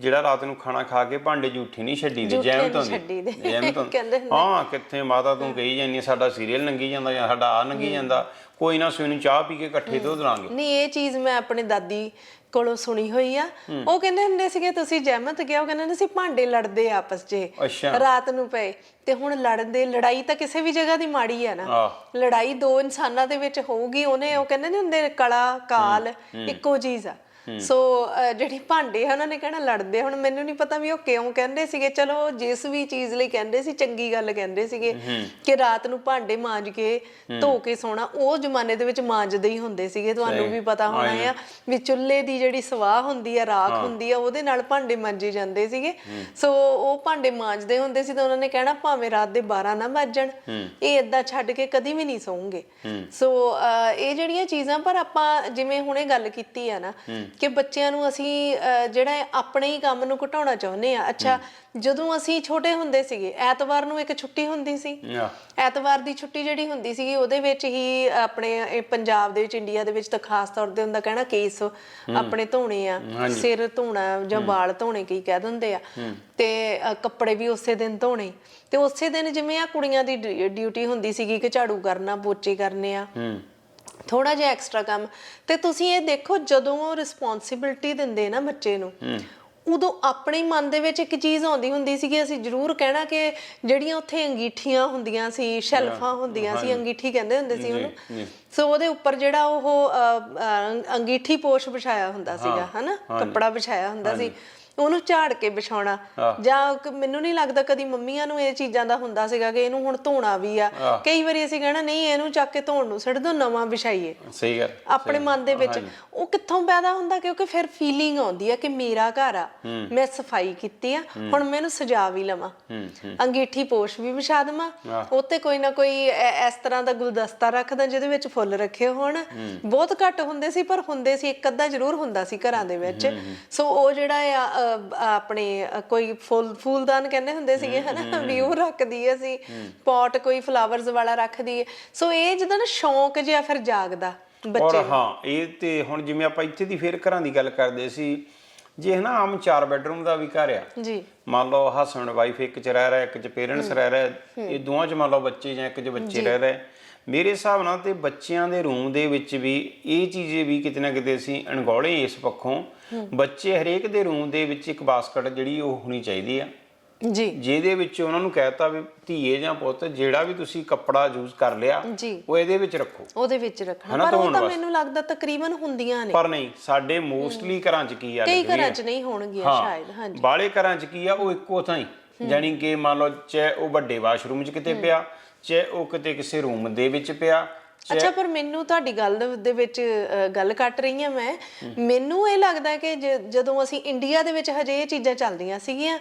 ਜਿਹੜਾ ਰਾਤ ਨੂੰ ਖਾਣਾ ਖਾ ਕੇ ਭਾਂਡੇ ਝੂਠੇ ਨਹੀਂ ਛੱਡੀ ਦੇ ਜੂਠੇ ਛੱਡੀਦੇ। ਜੈਮਤ ਹੁੰਦੀ। ਕਹਿੰਦੇ ਹੁੰਦੇ। ਹਾਂ ਕਿੱਥੇ ਮਾਤਾ ਤੂੰ ਕਹੀ ਜਾਂਦੀ ਸਾਡਾ ਸੀਰੀਅਲ ਲੰਗੀ ਜਾਂਦਾ ਜਾਂ ਸਾਡਾ ਆ ਲੰਗੀ ਜਾਂਦਾ। ਕੋਈ ਨਾ ਨੂੰ ਚਾਹ ਪੀ ਕੇ ਇਕੱਠੇ ਦੁੱਧ ਲਾਂਗੇ ਨਹੀਂ ਇਹ ਚੀਜ਼ ਮੈਂ ਆਪਣੇ ਦਾਦੀ ਕੋਲੋਂ ਸੁਣੀ ਹੋਈ ਆ। ਉਹ ਕਹਿੰਦੇ ਹੁੰਦੇ ਸੀਗੇ ਤੁਸੀਂ ਜਹਿਮਤ ਗਿਆ ਉਹ ਕਹਿੰਦੇ ਹੁੰਦੇ ਸੀ ਭਾਂਡੇ ਲੜਦੇ ਆਪਸ 'ਚ। ਰਾਤ ਨੂੰ ਪਏ। ਤੇ ਹੁਣ ਲੜਦੇ ਲੜਾਈ ਤਾਂ ਕਿਸੇ ਵੀ ਜਗ੍ਹਾ ਦੀ ਮਾੜੀ ਆ ਨਾ। ਲੜਾਈ ਦੋ ਇਨਸਾਨਾਂ ਦੇ ਵਿੱਚ ਹੋਊਗੀ ਉਹਨੇ ਉਹ ਕਹਿੰਦੇ ਨਹੀਂ ਹੁੰਦੇ ਕਲਾ ਕਾਲ ਇੱਕੋ ਚੀਜ਼ ਆ। ਸੋ ਜਿਹੜੀ ਭਾਂਡੇ ਆ ਉਹਨਾਂ ਨੇ ਕਹਿਣਾ ਲੜਦੇ। ਹੁਣ ਮੈਨੂੰ ਨਹੀਂ ਪਤਾ ਵੀ ਉਹ ਕਿਉਂ ਕਹਿੰਦੇ ਸੀਗੇ। ਚਲੋ ਜਿਸ ਵੀ ਚੀਜ਼ ਲਈ ਕਹਿੰਦੇ ਸੀ ਚੰਗੀ ਗੱਲ ਕਹਿੰਦੇ ਸੀਗੇ ਕਿ ਰਾਤ ਨੂੰ ਭਾਂਡੇ ਮਾਂਜ ਕੇ ਧੋ ਕੇ ਸੋਣਾ ਉਹ ਜ਼ਮਾਨੇ ਦੇ ਵਿੱਚ ਮਾਂਜਦੇ ਹੀ ਹੁੰਦੇ ਸੀਗੇ। ਤੁਹਾਨੂੰ ਵੀ ਪਤਾ ਹੋਣਾ ਆ ਵੀ ਚੁੱਲ੍ਹੇ ਦੀ ਜਿਹੜੀ ਸਵਾਹ ਹੁੰਦੀ ਆ ਰਾਖ ਹੁੰਦੀ ਆ ਉਹਦੇ ਨਾਲ ਭਾਂਡੇ ਮਾਂਜੇ ਜਾਂਦੇ ਸੀਗੇ। ਸੋ ਉਹ ਭਾਂਡੇ ਮਾਂਜਦੇ ਹੁੰਦੇ ਸੀ ਤਾਂ ਉਹਨਾਂ ਨੇ ਕਹਿਣਾ ਭਾਵੇਂ ਰਾਤ ਦੇ 12 ਨਾ ਵੱਜਣ ਇਹ ਏਦਾਂ ਛੱਡ ਕੇ ਕਦੀ ਵੀ ਨਹੀਂ ਸੌਂਗੇ ਸੋ ਇਹ ਜਿਹੜੀਆਂ ਚੀਜ਼ਾਂ ਪਰ ਆਪਾਂ ਜਿਵੇਂ ਹੁਣੇ ਗੱਲ ਕੀਤੀ ਆ ਨਾ ਕਿ ਬੱਚਿਆਂ ਨੂੰ ਅਸੀਂ ਜਿਹੜਾ ਆਪਣੇ ਹੀ ਕੰਮ ਨੂੰ ਘਟਾਉਣਾ ਚਾਹੁੰਦੇ ਆ। ਅੱਛਾ ਜਦੋਂ ਅਸੀਂ ਛੋਟੇ ਹੁੰਦੇ ਸੀਗੇ ਐਤਵਾਰ ਨੂੰ ਇੱਕ ਛੁੱਟੀ ਹੁੰਦੀ ਸੀ। ਐਤਵਾਰ ਦੀ ਛੁੱਟੀ ਜਿਹੜੀ ਹੁੰਦੀ ਸੀਗੀ ਉਹਦੇ ਵਿੱਚ ਹੀ ਆਪਣੇ ਪੰਜਾਬ ਦੇ ਵਿੱਚ ਇੰਡੀਆ ਦੇ ਵਿੱਚ ਤਾਂ ਖਾਸ ਤੌਰ ਤੇ ਹੁੰਦਾ ਕਹਿਣਾ ਕੇਸ ਆਪਣੇ ਧੋਣੇ ਆ ਸਿਰ ਧੋਣਾ ਜਾਂ ਵਾਲ ਧੋਣੇ ਕੀ ਕਹਿ ਦਿੰਦੇ ਆ। ਤੇ ਕੱਪੜੇ ਵੀ ਉਸੇ ਦਿਨ ਧੋਣੇ। ਤੇ ਉਸੇ ਦਿਨ ਜਿਵੇਂ ਆ ਕੁੜੀਆਂ ਦੀ ਡਿਊਟੀ ਹੁੰਦੀ ਸੀਗੀ ਕਿ ਝਾੜੂ ਕਰਨਾ ਪੋਚੇ ਕਰਨੇ ਆ। ਥੋੜਾ ਜਿਹਾ ਐਕਸਟਰਾ ਕੰਮ। ਤੇ ਤੁਸੀਂ ਇਹ ਦੇਖੋ ਜਦੋਂ ਉਹ ਰਿਸਪੌਂਸਿਬਿਲਟੀ ਦਿੰਦੇ ਨਾ ਬੱਚੇ ਨੂੰ ਉਦੋਂ ਆਪਣੇ ਮਨ ਦੇ ਵਿੱਚ ਇੱਕ ਚੀਜ਼ ਆਉਂਦੀ ਹੁੰਦੀ ਸੀ ਕਿ ਅਸੀਂ ਜ਼ਰੂਰ ਕਹਿਣਾ ਕਿ ਜਿਹੜੀਆਂ ਉੱਥੇ ਅੰਗੀਠੀਆਂ ਹੁੰਦੀਆਂ ਸੀ ਸ਼ੈਲਫਾਂ ਹੁੰਦੀਆਂ ਸੀ ਅੰਗੀਠੀ ਕਹਿੰਦੇ ਹੁੰਦੇ ਸੀ ਉਹਨੂੰ। ਸੋ ਉਹਦੇ ਉੱਪਰ ਜਿਹੜਾ ਉਹ ਅੰਗੀਠੀ ਪੋਸ਼ ਵਿਛਾਇਆ ਹੁੰਦਾ ਸੀਗਾ ਹਨਾ? ਕੱਪੜਾ ਵਿਛਾਇਆ ਹੁੰਦਾ ਸੀ। ਉਹਨੂੰ ਝਾੜ ਕੇ ਵਿਛਾਉਣਾ। ਜਾਂ ਕ- ਮੈਨੂੰ ਨਹੀਂ ਲੱਗਦਾ ਕਦੀ ਮੰਮੀਆਂ ਨੂੰ ਇਹ ਚੀਜ਼ਾਂ ਦਾ ਹੁੰਦਾ ਸੀਗਾ ਕਿ ਇਹਨੂੰ ਹੁਣ ਧੋਣਾ ਵੀ ਆ। ਕਈ ਵਾਰੀ ਅਸੀਂ ਕਹਿਣਾ ਨਹੀਂ ਇਹਨੂੰ ਚੱਕ ਕੇ ਧੋਣ ਨੂੰ ਛੱਡ ਦੋ ਨਵਾਂ ਵਿਛਾਈਏ। ਸਹੀ ਗੱਲ ਆਪਣੇ ਮਨ ਦੇ ਵਿੱਚ। ਉਹ ਕਿੱਥੋਂ ਪੈਦਾ ਹੁੰਦਾ? ਕਿਉਂਕਿ ਫਿਰ ਫੀਲਿੰਗ ਆਉਂਦੀ ਆ ਕਿ ਮੇਰਾ ਘਰ ਆ। ਮੈਂ ਸਫ਼ਾਈ ਕੀਤੀ ਆ। ਹੁਣ ਮੈਨੂੰ ਸਜਾ ਵੀ ਲਵਾਂ। ਅੰਗੀਠੀ ਪੋਸ਼ ਵੀ ਵਿਛਾ ਦੇਵਾਂ। ਉੱਤੇ ਕੋਈ ਨਾ ਕੋਈ ਐ- ਇਸ ਤਰ੍ਹਾਂ ਦਾ ਗੁਲਦਸਤਾ ਰੱਖਦਾ ਜਿਹਦੇ ਵਿੱਚ ਫੁੱਲ ਰੱਖੇ ਹੋਣ। ਬਹੁਤ ਘੱਟ ਹੁੰਦੇ ਸੀ ਪਰ ਹੁੰਦੇ ਸੀ ਇੱਕ ਅੱਧਾ ਜ਼ਰੂਰ ਹੁੰਦਾ ਸੀ ਘਰਾਂ ਦੇ ਵਿੱਚ। ਸੋ ਉਹ ਜਿਹੜਾ ਆ ਆਪਣੇ ਕੋਈ ਫੁੱਲ ਫੂਲਦਾਨ ਕਹਿੰਦੇ ਹੁੰਦੇ ਸੀਗੇ ਹਨਾ? ਵੀ ਉਹ ਰੱਖ ਦਈਏ ਅਸੀਂ ਪੌਟ ਕੋਈ ਫਲਾਵਰਸ ਵਾਲਾ ਰੱਖ ਦਈਏ ਸੋ ਇਹ ਜਿੱਦਾਂ ਨਾ ਸ਼ੌਂਕ ਜਿਹਾ ਫਿਰ ਜਾਗਦਾ ਔਰ ਬੱਚੇ ਹਾਂ ਇਹ ਤੇ ਹੁਣ ਜਿਵੇਂ ਆਪਾਂ ਇੱਥੇ ਦੀ ਫੇਰ ਘਰਾਂ ਦੀ ਗੱਲ ਕਰਦੇ ਸੀ ਜੇ ਹਨਾ ਆਮ ਚਾਰ ਬੈੱਡਰੂਮ ਦਾ ਵੀ ਘਰ ਆ ਜੀ। ਮੰਨ ਲਓ ਹਸਬੰਡ ਵਾਈਫ ਇੱਕ ਚ ਰਹਿ ਰਿਹਾ ਇੱਕ ਚ ਪੇਰੈਂਟਸ ਰਹਿ ਰਿਹਾ ਇਹ ਦੋਵਾਂ ਚ ਮੰਨ ਲਓ ਬੱਚੇ ਜਾਂ ਇੱਕ ਚ ਬੱਚੇ ਰਹਿ ਰਹੇ ਮੇਰੇ ਹਿਸਾਬ ਨਾਲ ਤੇ ਬੱਚਿਆਂ ਦੇ ਰੂਮ ਦੇ ਵਿੱਚ ਵੀ ਇਹ ਚੀਜ਼ ਵੀ ਕਿਤੇ ਨਾ ਕਿਤੇ ਅਸੀਂ ਅਣਗੌਲੇ ਇਸ ਪੱਖੋਂ। ਬੱਚੇ ਹਰੇਕ ਦੇ ਰੂਮ ਦੇ ਵਿੱਚ ਇੱਕ ਬਾਸਕਟ ਜਿਹੜੀ ਉਹ ਹੋਣੀ ਚਾਹੀਦੀ ਆ। ਜੀ। ਜਿਹਦੇ ਵਿੱਚ ਉਹਨਾਂ ਨੂੰ ਕਹਿਤਾ ਵੀ ਧੀਏ ਜਾਂ ਪੁੱਤ ਜਿਹੜਾ ਵੀ ਤੁਸੀਂ ਕੱਪੜਾ ਯੂਜ਼ ਕਰ ਲਿਆ ਉਹ ਇਹਦੇ ਵਿੱਚ ਰੱਖੋ। ਉਹਦੇ ਵਿੱਚ ਰੱਖਣਾ। ਪਰ ਉਹ ਤਾਂ। ਮੈਨੂੰ ਲੱਗਦਾ ਤਕਰੀਬਨ ਹੁੰਦੀਆਂ ਨੇ। ਪਰ ਨਹੀਂ ਸਾਡੇ ਮੋਸਟਲੀ ਘਰਾਂ 'ਚ ਕੀ ਆ ਕਈ ਘਰਾਂ? 'ਚ ਨਹੀਂ ਹੋਣਗੀਆਂ ਸ਼ਾਇਦ ਹਾਂਜੀ। ਬਾਲੇ ਘਰਾਂ 'ਚ ਕੀ ਆ ਉਹ ਇੱਕੋ ਥਾਂ ਹੀ। ਜਾਨੀ ਕਿ ਮੰਨ ਲਓ ਚਾਹੇ ਉਹ ਵੱਡੇ ਵਾਸ਼ਰੂਮ 'ਚ ਕਿਤੇ ਪਿਆ ਚਾਹੇ ਉਹ ਕਿਤੇ ਕਿਸੇ ਰੂਮ ਦੇ ਵਿੱਚ ਪਿਆ ਅੱਛਾ ਪਰ ਮੈਨੂੰ ਤੁਹਾਡੀ ਗੱਲ ਦੇ ਵਿੱਚ ਗੱਲ ਕੱਟ ਰਹੀ ਹਾਂ ਮੈਂ। ਮੈਨੂੰ ਇਹ ਲੱਗਦਾ ਕਿ ਜਦੋਂ ਅਸੀਂ ਇੰਡੀਆ ਦੇ ਵਿੱਚ ਹਜੇ ਇਹ ਚੀਜ਼ਾਂ ਚੱਲਦੀਆਂ ਸੀਗੀਆਂ